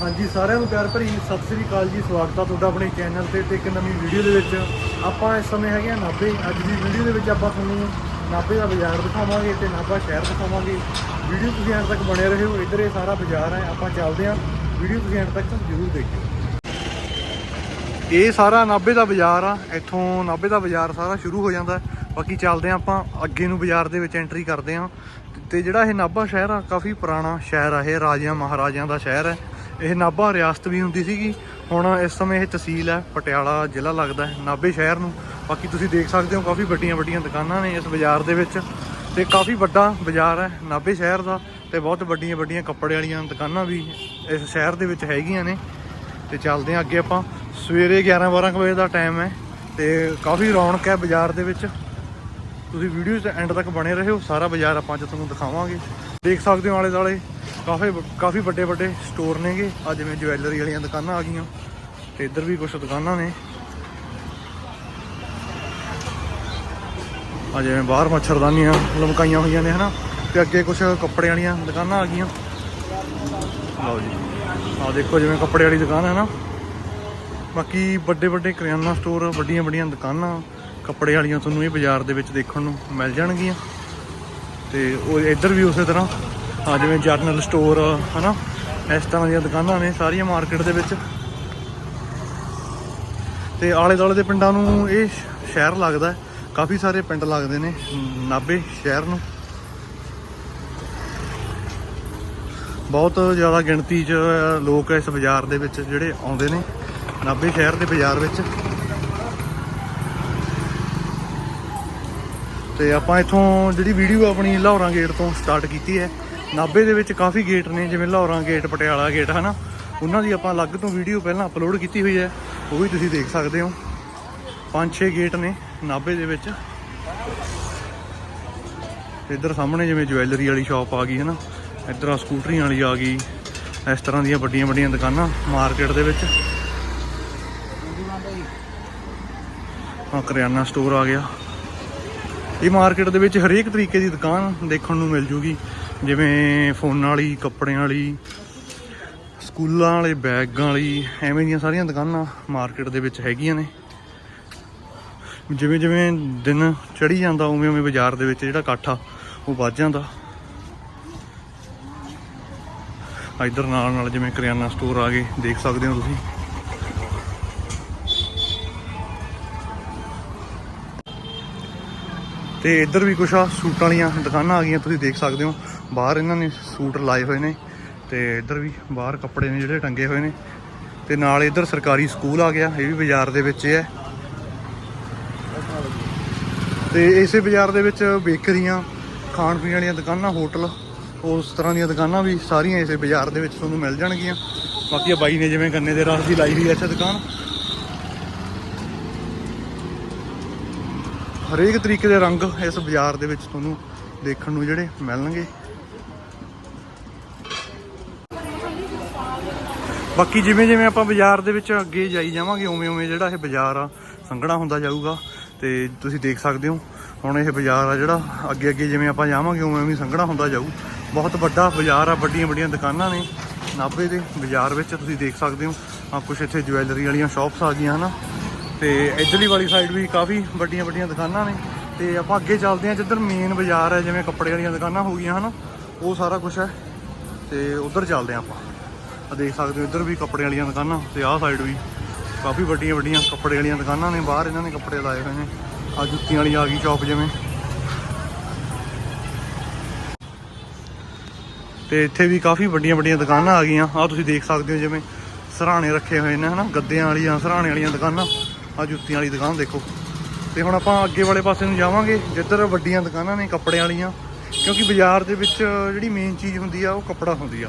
ਹਾਂਜੀ, ਸਾਰਿਆਂ ਨੂੰ ਪਿਆਰ ਭਰੀ ਸਤਿ ਸ੍ਰੀ ਅਕਾਲ ਜੀ, ਸਵਾਗਤ ਆ ਤੁਹਾਡਾ ਆਪਣੇ ਚੈਨਲ ਤੇ ਤੇ ਇੱਕ ਨਵੀਂ ਵੀਡੀਓ ਦੇ ਵਿੱਚ। ਆਪਾਂ ਇਸ ਸਮੇਂ ਹੈਗੇ ਆ ਨਾਭੇ। ਅੱਜ ਦੀ ਵੀਡੀਓ ਦੇ ਵਿੱਚ ਆਪਾਂ ਤੁਹਾਨੂੰ ਨਾਭੇ ਦਾ ਬਾਜ਼ਾਰ ਦਿਖਾਵਾਂਗੇ ਤੇ ਨਾਭਾ ਸ਼ਹਿਰ ਦਿਖਾਵਾਂਗੇ। ਵੀਡੀਓ ਤੁਸੀਂ ਐਂਡ ਤੱਕ ਬਣੇ ਰਹੋ, ਇੱਧਰ ਇਹ ਸਾਰਾ ਬਾਜ਼ਾਰ ਹੈ, ਆਪਾਂ ਚੱਲਦੇ ਹਾਂ। ਵੀਡੀਓ ਤੁਸੀਂ ਐਂਡ ਤੱਕ ਜ਼ਰੂਰ ਦੇਖਿਓ। ਇਹ ਸਾਰਾ ਨਾਭੇ ਦਾ ਬਾਜ਼ਾਰ ਆ, ਇੱਥੋਂ ਨਾਭੇ ਦਾ ਬਾਜ਼ਾਰ ਸਾਰਾ ਸ਼ੁਰੂ ਹੋ ਜਾਂਦਾ ਬਾਕੀ ਚੱਲਦੇ ਆ ਆਪਾਂ, ਅੱਗੇ ਨੂੰ ਬਾਜ਼ਾਰ ਦੇ ਵਿੱਚ ਐਂਟਰੀ ਕਰਦੇ ਆ ਤੇ ਜਿਹੜਾ ਇਹ ਨਾਭਾ ਸ਼ਹਿਰ ਆ, ਕਾਫੀ ਪੁਰਾਣਾ ਸ਼ਹਿਰ ਆ, ਇਹ ਰਾਜਿਆਂ ਮਹਾਰਾਜਿਆਂ ਦਾ ਸ਼ਹਿਰ ਹੈ। ਇਹ ਨਾਭਾ ਰਿਆਸਤ ਵੀ ਹੁੰਦੀ ਸੀਗੀ। ਹੁਣ ਇਸ ਸਮੇਂ ਇਹ ਤਹਿਸੀਲ ਹੈ, ਪਟਿਆਲਾ ਜ਼ਿਲ੍ਹਾ ਲੱਗਦਾ ਹੈ, ਨਾਭੇ ਸ਼ਹਿਰ ਨੂੰ। ਬਾਕੀ ਤੁਸੀਂ ਦੇਖ ਸਕਦੇ ਹੋ ਕਾਫੀ ਵੱਡੀਆਂ ਵੱਡੀਆਂ ਦੁਕਾਨਾਂ ਨੇ ਇਸ ਬਾਜ਼ਾਰ ਦੇ ਵਿੱਚ। ਤੇ ਕਾਫੀ ਵੱਡਾ ਬਾਜ਼ਾਰ ਹੈ, ਨਾਭੇ ਸ਼ਹਿਰ ਦਾ ਤੇ ਬਹੁਤ ਵੱਡੀਆਂ ਵੱਡੀਆਂ ਕੱਪੜੇ ਵਾਲੀਆਂ ਦੁਕਾਨਾਂ ਵੀ ਇਸ ਸ਼ਹਿਰ ਦੇ ਵਿੱਚ ਹੈਗੀਆਂ ਨੇ। ਤੇ ਚੱਲਦੇ ਹਾਂ ਅੱਗੇ ਆਪਾਂ। ਸਵੇਰੇ 11 12 ਵਜੇ ਦਾ ਟਾਈਮ ਹੈ ਤੇ ਕਾਫੀ ਰੌਣਕ ਹੈ ਬਾਜ਼ਾਰ ਦੇ ਵਿੱਚ। ਤੁਸੀਂ ਵੀਡੀਓ ਦੇ ਐਂਡ ਤੱਕ ਬਣੇ ਰਹੋ, ਸਾਰਾ ਬਾਜ਼ਾਰ ਆਪਾਂ ਅੱਜ ਤੁਹਾਨੂੰ ਦਿਖਾਵਾਂਗੇ। ਦੇਖ ਸਕਦੇ ਹੋ ਆਲੇ ਦਾਲੇ ਕਾਫੀ ਕਾਫੀ ਵੱਡੇ ਵੱਡੇ ਸਟੋਰ ਨੇਗੇ। ਆ ਜਿਵੇਂ ਜਵੈਲਰੀ ਵਾਲੀਆਂ ਦੁਕਾਨਾਂ ਆ ਗਈਆਂ। ਤੇ ਇੱਧਰ ਵੀ ਕੁਝ ਦੁਕਾਨਾਂ ਨੇ। ਆ ਜਿਵੇਂ ਬਾਹਰ ਮੱਛਰਦਾਨੀਆਂ ਲਮਕਾਈਆਂ ਹੋਈਆਂ ਨੇ, ਹਨਾ? ਤੇ ਅੱਗੇ ਕੁਝ ਕੱਪੜੇ ਵਾਲੀਆਂ ਦੁਕਾਨਾਂ ਆ ਗਈਆਂ। ਲਓ ਜੀ। ਆ ਦੇਖੋ ਜਿਵੇਂ ਕੱਪੜੇ ਵਾਲੀ ਦੁਕਾਨ ਹੈ ਨਾ ਬਾਕੀ ਵੱਡੇ ਵੱਡੇ ਕਰਿਆਨਾ ਸਟੋਰ ਵੱਡੀਆਂ ਵੱਡੀਆਂ ਦੁਕਾਨਾਂ, ਕੱਪੜੇ ਵਾਲੀਆਂ ਤੁਹਾਨੂੰ ਇਹ ਬਾਜ਼ਾਰ ਦੇ ਵਿੱਚ ਦੇਖਣ ਨੂੰ ਮਿਲ ਜਾਣਗੀਆਂ। ਤੇ ਉਹ ਇੱਧਰ ਵੀ ਉਸੇ ਤਰ੍ਹਾਂ ਆ ਜਿਵੇਂ ਜਰਨਲ ਸਟੋਰ, ਹਨਾ? ਇਸ ਤਰ੍ਹਾਂ ਦੀਆਂ ਦੁਕਾਨਾਂ ਨੇ ਸਾਰੀਆਂ ਮਾਰਕੀਟ ਦੇ ਵਿੱਚ। ਤੇ ਆਲੇ ਦੁਆਲੇ ਦੇ ਪਿੰਡਾਂ ਨੂੰ ਇਹ ਸ਼ਹਿਰ ਲੱਗਦਾ ਕਾਫੀ ਸਾਰੇ ਪਿੰਡ ਲੱਗਦੇ ਨੇ, ਨਾਭੇ ਸ਼ਹਿਰ ਨੂੰ। ਬਹੁਤ ਜ਼ਿਆਦਾ ਗਿਣਤੀ 'ਚ ਲੋਕ ਇਸ ਬਾਜ਼ਾਰ ਦੇ ਵਿੱਚ ਜਿਹੜੇ ਆਉਂਦੇ ਨੇ, ਨਾਭੇ ਸ਼ਹਿਰ ਦੇ ਬਾਜ਼ਾਰ ਵਿੱਚ। ਤੇ ਆਪਾਂ ਇੱਥੋਂ ਜਿਹੜੀ ਵੀਡੀਓ ਆਪਣੀ ਲਾਹੌਰਾਂ ਗੇਟ ਤੋਂ ਸਟਾਰਟ ਕੀਤੀ ਹੈ ਨਾਭੇ ਦੇ ਵਿੱਚ ਕਾਫੀ ਗੇਟ ਨੇ, ਜਿਵੇਂ ਲਾਹੌਰਾਂ ਗੇਟ, ਪਟਿਆਲਾ ਗੇਟ, ਹਨਾ? ਉਹਨਾਂ ਦੀ ਆਪਾਂ ਅਲੱਗ ਤੋਂ ਵੀਡੀਓ ਪਹਿਲਾਂ ਅਪਲੋਡ ਕੀਤੀ ਹੋਈ ਹੈ। ਉਹ ਵੀ ਤੁਸੀਂ ਦੇਖ ਸਕਦੇ ਹੋ। ਪੰਜ ਛੇ ਗੇਟ ਨੇ ਨਾਭੇ ਦੇ ਵਿੱਚ। ਇੱਧਰ ਸਾਹਮਣੇ ਜਿਵੇਂ ਜਵੈਲਰੀ ਵਾਲੀ ਸ਼ਾਪ ਆ ਗਈ ਹੈ ਨਾ ਇੱਧਰ ਆ ਸਕੂਟਰੀਆਂ ਵਾਲੀ ਆ ਗਈ। ਇਸ ਤਰ੍ਹਾਂ ਦੀਆਂ ਵੱਡੀਆਂ ਵੱਡੀਆਂ ਦੁਕਾਨਾਂ ਮਾਰਕੀਟ ਦੇ ਵਿੱਚ। ਆ ਕਰਿਆਨਾ ਸਟੋਰ ਆ ਗਿਆ। ਇਹ ਮਾਰਕੀਟ ਦੇ ਵਿੱਚ ਹਰੇਕ ਤਰੀਕੇ ਦੀ ਦੁਕਾਨ ਦੇਖਣ ਨੂੰ ਮਿਲ ਜੂਗੀ। ਜਿਵੇਂ ਫੋਨਾਂ ਵਾਲੀ, ਕੱਪੜਿਆਂ ਵਾਲੀ, ਸਕੂਲਾਂ ਵਾਲੇ, ਬੈਗਾਂ ਵਾਲੀ, ਐਵੇਂ ਦੀਆਂ ਸਾਰੀਆਂ ਦੁਕਾਨਾਂ ਮਾਰਕੀਟ ਦੇ ਵਿੱਚ ਹੈਗੀਆਂ ਨੇ। ਜਿਵੇਂ ਜਿਵੇਂ ਦਿਨ ਚੜੀ ਜਾਂਦਾ ਉਵੇਂ ਉਵੇਂ ਬਾਜ਼ਾਰ ਦੇ ਵਿੱਚ ਜਿਹੜਾ ਇਕੱਠ ਆ ਉਹ ਵੱਧ ਜਾਂਦਾ। ਆ ਇੱਧਰ ਨਾਲ ਨਾਲ ਜਿਵੇਂ ਕਰਿਆਨਾ ਸਟੋਰ ਆ ਗਏ, ਦੇਖ ਸਕਦੇ ਹੋ ਤੁਸੀਂ। ਤੇ ਇੱਧਰ ਵੀ ਕੁਛ ਆ, ਸੂਟਾਂ ਵਾਲੀਆਂ ਦੁਕਾਨਾਂ ਆ ਗਈਆਂ, ਤੁਸੀਂ ਦੇਖ ਸਕਦੇ ਹੋ। ਬਾਹਰ ਇਹਨਾਂ ਨੇ ਸੂਟ ਲਾਏ ਹੋਏ ਨੇ ਤੇ ਇੱਧਰ ਵੀ ਬਾਹਰ ਕੱਪੜੇ ਨੇ ਜਿਹੜੇ ਟੰਗੇ ਹੋਏ ਨੇ ਤੇ ਨਾਲ ਇੱਧਰ ਸਰਕਾਰੀ ਸਕੂਲ ਆ ਗਿਆ, ਇਹ ਵੀ ਬਾਜ਼ਾਰ ਦੇ ਵਿੱਚ ਹੈ ਤੇ ਇਸੇ ਬਾਜ਼ਾਰ ਦੇ ਵਿੱਚ ਬੇਕਰੀਆਂ ਖਾਣ ਪੀਣ ਵਾਲੀਆਂ ਦੁਕਾਨਾਂ, ਹੋਟਲ, ਉਸ ਤਰ੍ਹਾਂ ਦੀਆਂ ਦੁਕਾਨਾਂ ਵੀ ਸਾਰੀਆਂ ਇਸੇ ਬਾਜ਼ਾਰ ਦੇ ਵਿੱਚ ਤੁਹਾਨੂੰ ਮਿਲ ਜਾਣਗੀਆਂ। ਬਾਕੀ ਆ ਬਾਈ ਨੇ ਜਿਵੇਂ ਗੰਨੇ ਦੇ ਰਸ ਦੀ ਲਾਈ ਹੋਈ ਹੈ ਇੱਥੇ ਦੁਕਾਨ। ਹਰੇਕ ਤਰੀਕੇ ਦੇ ਰੰਗ ਇਸ ਬਾਜ਼ਾਰ ਦੇ ਵਿੱਚ ਤੁਹਾਨੂੰ ਦੇਖਣ ਨੂੰ ਜਿਹੜੇ ਮਿਲਣਗੇ। ਬਾਕੀ ਜਿਵੇਂ ਜਿਵੇਂ ਆਪਾਂ ਬਾਜ਼ਾਰ ਦੇ ਵਿੱਚ ਅੱਗੇ ਜਾਈ ਜਾਵਾਂਗੇ, ਉਵੇਂ ਉਵੇਂ ਜਿਹੜਾ ਇਹ ਬਾਜ਼ਾਰ ਆ, ਸੰਘਣਾ ਹੁੰਦਾ ਜਾਊਗਾ। ਤੇ ਤੁਸੀਂ ਦੇਖ ਸਕਦੇ ਹੋ, ਹੁਣ ਇਹ ਬਾਜ਼ਾਰ ਆ ਜਿਹੜਾ, ਅੱਗੇ ਅੱਗੇ ਜਿਵੇਂ ਆਪਾਂ ਜਾਵਾਂਗੇ, ਉਵੇਂ ਉਵੇਂ ਸੰਘਣਾ ਹੁੰਦਾ ਜਾਊ। ਬਹੁਤ ਵੱਡਾ ਬਾਜ਼ਾਰ ਆ, ਵੱਡੀਆਂ ਵੱਡੀਆਂ ਦੁਕਾਨਾਂ ਨੇ ਨਾਭੇ ਦੇ ਬਾਜ਼ਾਰ ਵਿੱਚ, ਤੁਸੀਂ ਦੇਖ ਸਕਦੇ ਹੋ। ਆ ਕੁਛ ਇੱਥੇ ਜਵੈਲਰੀ ਵਾਲੀਆਂ ਸ਼ਾਪਸ ਆ ਗਈਆਂ, ਹਨਾ। ਤੇ ਇਧਰਲੀ ਵਾਲੀ ਸਾਈਡ ਵੀ ਕਾਫੀ ਵੱਡੀਆਂ ਵੱਡੀਆਂ ਦੁਕਾਨਾਂ ਨੇ। ਤੇ ਆਪਾਂ ਅੱਗੇ ਚੱਲਦੇ ਹਾਂ, ਜਿੱਧਰ ਮੇਨ ਬਾਜ਼ਾਰ ਹੈ, ਜਿਵੇਂ ਕੱਪੜੇ ਵਾਲੀਆਂ ਦੁਕਾਨਾਂ ਹੋ ਗਈਆਂ, ਹਨਾ। ਉਹ ਸਾਰਾ ਕੁਝ ਹੈ। ਤੇ ਉਧਰ ਚੱਲਦੇ ਹਾਂ ਆਪਾਂ। ਆ ਦੇਖ ਸਕਦੇ ਹੋ, ਇੱਧਰ ਵੀ ਕੱਪੜੇ ਵਾਲੀਆਂ ਦੁਕਾਨਾਂ ਤੇ ਆਹ ਸਾਈਡ ਵੀ। ਕਾਫੀ ਵੱਡੀਆਂ ਵੱਡੀਆਂ ਕੱਪੜੇ ਵਾਲੀਆਂ ਦੁਕਾਨਾਂ ਨੇ, ਬਾਹਰ ਇਹਨਾਂ ਨੇ ਕੱਪੜੇ ਲਾਏ ਹੋਏ ਨੇ। ਆ ਜੁੱਤੀਆਂ ਵਾਲੀ ਆ ਗਈ ਸ਼ਾਪ ਜਿਵੇਂ। ਤੇ ਇੱਥੇ ਵੀ ਕਾਫੀ ਵੱਡੀਆਂ ਵੱਡੀਆਂ ਦੁਕਾਨਾਂ ਆ ਗਈਆਂ। ਆ ਤੁਸੀਂ ਦੇਖ ਸਕਦੇ ਹੋ ਜਿਵੇਂ ਸਰਾਣੇ ਰੱਖੇ ਹੋਏ ਨੇ, ਹਨਾ? ਗੱਦਿਆਂ ਵਾਲੀਆਂ, ਸਰਾਣੇ ਵਾਲੀਆਂ ਦੁਕਾਨਾਂ। ਆ ਜੁੱਤੀਆਂ ਵਾਲੀ ਦੁਕਾਨ ਦੇਖੋ। ਤੇ ਹੁਣ ਆਪਾਂ ਅੱਗੇ ਵਾਲੇ ਪਾਸੇ ਨੂੰ ਜਾਵਾਂਗੇ, ਜਿੱਧਰ ਵੱਡੀਆਂ ਦੁਕਾਨਾਂ ਨੇ ਕੱਪੜਿਆਂ ਵਾਲੀਆਂ। ਕਿਉਂਕਿ ਬਾਜ਼ਾਰ ਦੇ ਵਿੱਚ ਜਿਹੜੀ ਮੇਨ ਚੀਜ਼ ਹੁੰਦੀ ਆ, ਉਹ ਕੱਪੜਾ ਹੁੰਦੀ ਆ।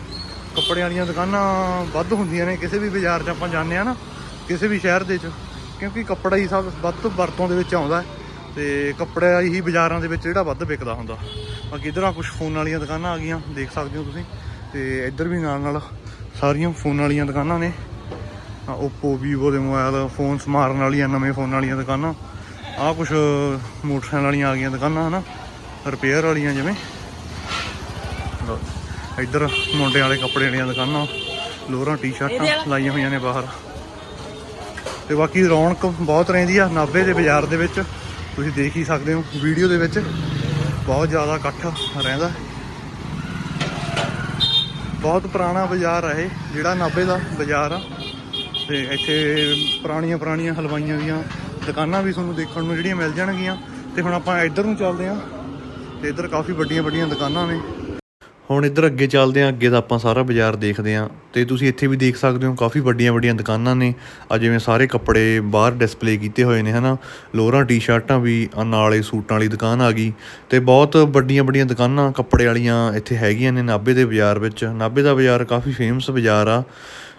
ਕੱਪੜਿਆਂ ਵਾਲੀਆਂ ਦੁਕਾਨਾਂ ਵੱਧ ਹੁੰਦੀਆਂ ਨੇ ਕਿਸੇ ਵੀ ਬਾਜ਼ਾਰ 'ਚ ਆਪਾਂ ਜਾਂਦੇ ਆ ਨਾ ਕਿਸੇ ਵੀ ਸ਼ਹਿਰ ਦੇ 'ਚ ਕਿਉਂਕਿ ਕੱਪੜਾ ਹੀ ਸਭ ਵੱਧ ਤੋਂ ਵਰਤੋਂ ਦੇ ਵਿੱਚ ਆਉਂਦਾ ਹੈ ਤੇ ਕੱਪੜਾ ਹੀ ਬਾਜ਼ਾਰਾਂ ਦੇ ਵਿੱਚ ਜਿਹੜਾ ਵੱਧ ਵਿਕਦਾ ਹੁੰਦਾ। ਬਾਕੀ ਇਧਰ ਆ ਕੁਝ ਫੋਨ ਵਾਲੀਆਂ ਦੁਕਾਨਾਂ ਆ ਗਈਆਂ ਦੇਖ ਸਕਦੇ ਹੋ ਤੁਸੀਂ। ਤੇ ਇੱਧਰ ਵੀ ਨਾਲ ਨਾਲ ਸਾਰੀਆਂ ਫੋਨ ਵਾਲੀਆਂ ਦੁਕਾਨਾਂ ਨੇ। ਆ Oppo Vivo ਦੇ ਮੋਬਾਈਲ ਫੋਨ ਸਮਾਰਨ ਵਾਲੀਆਂ ਨਵੇਂ ਫੋਨ ਵਾਲੀਆਂ ਦੁਕਾਨਾਂ। ਆ ਕੁਝ ਮੋਟਰਸਾਈਕਲ ਵਾਲੀਆਂ ਆ ਗਈਆਂ ਦੁਕਾਨਾਂ ਹਨਾ? ਰਿਪੇਅਰ ਵਾਲੀਆਂ ਜਿਵੇਂ। ਲਓ, ਇੱਧਰ ਮੁੰਡਿਆਂ ਵਾਲੇ ਕੱਪੜੇ ਵਾਲੀਆਂ ਦੁਕਾਨਾਂ ਲੋਰਾਂ ਟੀ-ਸ਼ਰਟਾਂ ਲਾਈਆਂ ਹੋਈਆਂ ਨੇ ਬਾਹਰ। ਤੇ ਬਾਕੀ ਰੌਣਕ ਬਹੁਤ ਰਹਿੰਦੀ ਆ ਨਾਭੇ ਦੇ ਬਾਜ਼ਾਰ ਦੇ ਵਿੱਚ। ਤੁਸੀਂ ਦੇਖ ਹੀ ਸਕਦੇ ਹੋ ਵੀਡੀਓ ਦੇ ਵਿੱਚ ਬਹੁਤ ਜ਼ਿਆਦਾ ਇਕੱਠ ਰਹਿੰਦਾ। ਬਹੁਤ ਪੁਰਾਣਾ ਬਾਜ਼ਾਰ ਆ ਇਹ ਜਿਹੜਾ ਨਾਭੇ ਦਾ ਬਾਜ਼ਾਰ ਆ। ਤੇ ਇੱਥੇ ਪੁਰਾਣੀਆਂ ਪੁਰਾਣੀਆਂ ਹਲਵਾਈਆਂ ਦੀਆਂ ਦੁਕਾਨਾਂ ਵੀ ਤੁਹਾਨੂੰ ਦੇਖਣ ਨੂੰ ਜਿਹੜੀਆਂ ਮਿਲ ਜਾਣਗੀਆਂ। ਤੇ ਹੁਣ ਆਪਾਂ ਇੱਧਰ ਨੂੰ ਚੱਲਦੇ ਆ ਤੇ ਇੱਧਰ ਕਾਫੀ ਵੱਡੀਆਂ ਵੱਡੀਆਂ ਦੁਕਾਨਾਂ ਨੇ। ਹੁਣ ਇੱਧਰ ਅੱਗੇ ਚੱਲਦੇ ਆਂ, ਅੱਗੇ ਦਾ ਆਪਾਂ ਸਾਰਾ ਬਾਜ਼ਾਰ ਦੇਖਦੇ ਆਂ। ਤੇ ਤੁਸੀਂ ਇੱਥੇ ਵੀ ਦੇਖ ਸਕਦੇ ਹੋ, ਕਾਫੀ ਵੱਡੀਆਂ ਵੱਡੀਆਂ ਦੁਕਾਨਾਂ ਨੇ। ਆ ਜਿਵੇਂ ਸਾਰੇ ਕੱਪੜੇ ਬਾਹਰ ਡਿਸਪਲੇ ਕੀਤੇ ਹੋਏ ਨੇ, ਹਨਾ। ਲੋਰਾਂ ਟੀ-ਸ਼ਰਟਾਂ ਵੀ, ਆ ਨਾਲੇ ਸੂਟਾਂ ਵਾਲੀ ਦੁਕਾਨ ਆ ਗਈ। ਤੇ ਬਹੁਤ ਵੱਡੀਆਂ ਵੱਡੀਆਂ ਦੁਕਾਨਾਂ ਕੱਪੜੇ ਵਾਲੀਆਂ ਇੱਥੇ ਹੈਗੀਆਂ ਨੇ ਨਾਭੇ ਦੇ ਬਾਜ਼ਾਰ ਵਿੱਚ। ਨਾਭੇ ਦਾ ਬਾਜ਼ਾਰ ਕਾਫੀ ਫੇਮਸ ਬਾਜ਼ਾਰ ਆ।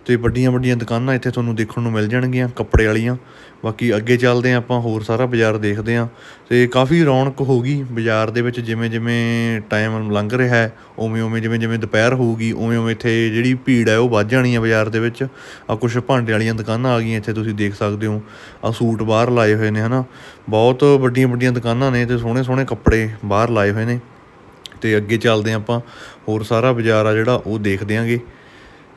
ਤੇ ਵੱਡੀਆਂ ਵੱਡੀਆਂ ਦੁਕਾਨਾਂ ਇੱਥੇ ਤੁਹਾਨੂੰ ਦੇਖਣ ਨੂੰ ਮਿਲ ਜਾਣਗੀਆਂ, ਕੱਪੜੇ ਵਾਲੀਆਂ। ਬਾਕੀ ਅੱਗੇ ਚੱਲਦੇ ਆਂ ਆਪਾਂ, ਹੋਰ ਸਾਰਾ ਬਾਜ਼ਾਰ ਦੇਖਦੇ ਆਂ ਤੇ ਕਾਫੀ ਰੌਣਕ ਹੋ ਗਈ ਬਾਜ਼ਾਰ ਦੇ ਵਿੱਚ, ਜਿਵੇਂ ਜਿਵੇਂ ਟਾਈਮ ਲੰਘ ਰਿਹਾ ਹੈ, ਉਵੇਂ ਉਵੇਂ ਜਿਵੇਂ ਜਿਵੇਂ ਦੁਪਹਿਰ ਹੋਊਗੀ, ਉਵੇਂ ਉਵੇਂ ਇੱਥੇ ਜਿਹੜੀ ਭੀੜ ਹੈ ਉਹ ਵੱਧ ਜਾਣੀ ਹੈ ਬਾਜ਼ਾਰ ਦੇ ਵਿੱਚ। ਆ ਕੁਝ ਭਾਂਡੇ ਵਾਲੀਆਂ ਦੁਕਾਨਾਂ ਆ ਗਈਆਂ ਇੱਥੇ, ਤੁਸੀਂ ਦੇਖ ਸਕਦੇ ਹੋ। ਆ ਸੂਟ ਬਾਹਰ ਲਾਏ ਹੋਏ ਨੇ, ਹਨਾ। ਬਹੁਤ ਵੱਡੀਆਂ ਵੱਡੀਆਂ ਦੁਕਾਨਾਂ ਨੇ ਤੇ ਸੋਹਣੇ ਸੋਹਣੇ ਕੱਪੜੇ ਬਾਹਰ ਲਾਏ ਹੋਏ ਨੇ। ਤੇ ਅੱਗੇ ਚੱਲਦੇ ਆਂ ਆਪਾਂ, ਹੋਰ ਸਾਰਾ ਬਾਜ਼ਾਰ ਆ ਜਿਹੜਾ, ਉਹ ਦੇਖਦੇ ਆਂਗੇ।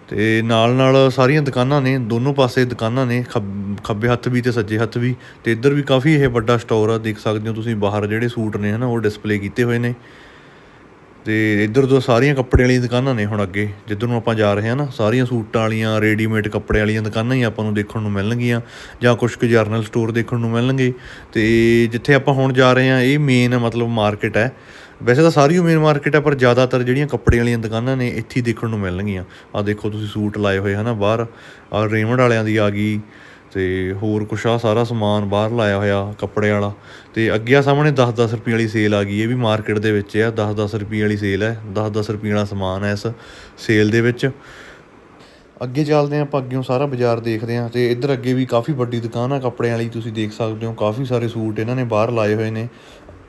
ਤੇ ਨਾਲ ਨਾਲ ਸਾਰੀਆਂ ਦੁਕਾਨਾਂ ਨੇ, ਦੋਨੋਂ ਪਾਸੇ ਦੁਕਾਨਾਂ ਨੇ, ਖੱਬ- ਖੱਬੇ ਹੱਥ ਵੀ ਤੇ ਸੱਜੇ ਹੱਥ ਵੀ, ਤੇ ਇੱਧਰ ਵੀ ਕਾਫੀ ਇਹ ਵੱਡਾ ਸਟੋਰ ਆ, ਦੇਖ ਸਕਦੇ ਹੋ ਤੁਸੀਂ ਬਾਹਰ ਜਿਹੜੇ ਸੂਟ ਨੇ ਹਨਾ, ਉਹ ਡਿਸਪਲੇ ਕੀਤੇ ਹੋਏ ਨੇ। ਤੇ ਇੱਧਰ ਤੋਂ ਸਾਰੀਆਂ ਕੱਪੜੇ ਵਾਲੀਆਂ ਦੁਕਾਨਾਂ ਨੇ ਹੁਣ ਅੱਗੇ, ਜਿੱਧਰ ਨੂੰ ਆਪਾਂ ਜਾ ਰਹੇ ਹਾਂ ਨਾ, ਸਾਰੀਆਂ ਸੂਟਾਂ ਵਾਲੀਆਂ ਰੈਡੀਮੇਡ ਕੱਪੜੇ ਵਾਲੀਆਂ ਦੁਕਾਨਾਂ ਹੀ ਆਪਾਂ ਨੂੰ ਦੇਖਣ ਨੂੰ ਮਿਲਣਗੀਆਂ, ਜਾਂ ਕੁਝ ਕੁ ਜਰਨਲ ਸਟੋਰ ਦੇਖਣ ਨੂੰ ਮਿਲਣਗੇ। ਤੇ ਜਿੱਥੇ ਆਪਾਂ ਹੁਣ ਜਾ ਰਹੇ ਹਾਂ, ਇਹ ਮੇਨ ਮਤਲਬ ਮਾਰਕੀਟ ਹੈ। ਵੈਸੇ ਤਾਂ ਸਾਰੀ ਮੇਨ ਮਾਰਕੀਟ ਆ, ਪਰ ਜ਼ਿਆਦਾਤਰ ਜਿਹੜੀਆਂ ਕੱਪੜੇ ਵਾਲੀਆਂ ਦੁਕਾਨਾਂ ਨੇ ਇੱਥੇ ਹੀ ਦੇਖਣ ਨੂੰ ਮਿਲਣਗੀਆਂ। ਆ ਦੇਖੋ ਤੁਸੀਂ ਸੂਟ ਲਾਏ ਹੋਏ, ਹਨਾ, ਬਾਹਰ। ਆ ਰੇਮੰਡ ਵਾਲਿਆਂ ਦੀ ਆ ਗਈ, ਤੇ ਹੋਰ ਕੁਛ ਆ, ਸਾਰਾ ਸਮਾਨ ਬਾਹਰ ਲਾਇਆ ਹੋਇਆ ਕੱਪੜੇ ਵਾਲਾ। ਤੇ ਅੱਗੇ ਆ ਸਾਹਮਣੇ 10-10 ਰੁਪਏ ਵਾਲੀ ਸੇਲ ਆ ਗਈ, ਇਹ ਵੀ ਮਾਰਕੀਟ ਦੇ ਵਿੱਚ ਆ 10-10 ਰੁਪਏ ਵਾਲੀ ਸੇਲ ਹੈ 10-10 ਰੁਪਏ ਵਾਲਾ ਸਮਾਨ ਹੈ ਇਸ ਸੇਲ ਦੇ ਵਿੱਚ। ਅੱਗੇ ਚੱਲਦੇ ਹਾਂ ਆਪਾਂ ਅੱਗੇੋਂ ਸਾਰਾ ਬਾਜ਼ਾਰ ਦੇਖਦੇ ਹਾਂ, ਤੇ ਇੱਧਰ ਅੱਗੇ ਵੀ ਕਾਫੀ ਵੱਡੀ ਦੁਕਾਨ ਆ, ਕੱਪੜਿਆਂ ਵਾਲੀ ਤੁਸੀਂ ਦੇਖ ਸਕਦੇ ਹੋ, ਕਾਫੀ ਸਾਰੇ ਸੂਟ ਇਹਨਾਂ ਨੇ ਬਾਹਰ ਲਾਏ ਹੋਏ ਨੇ।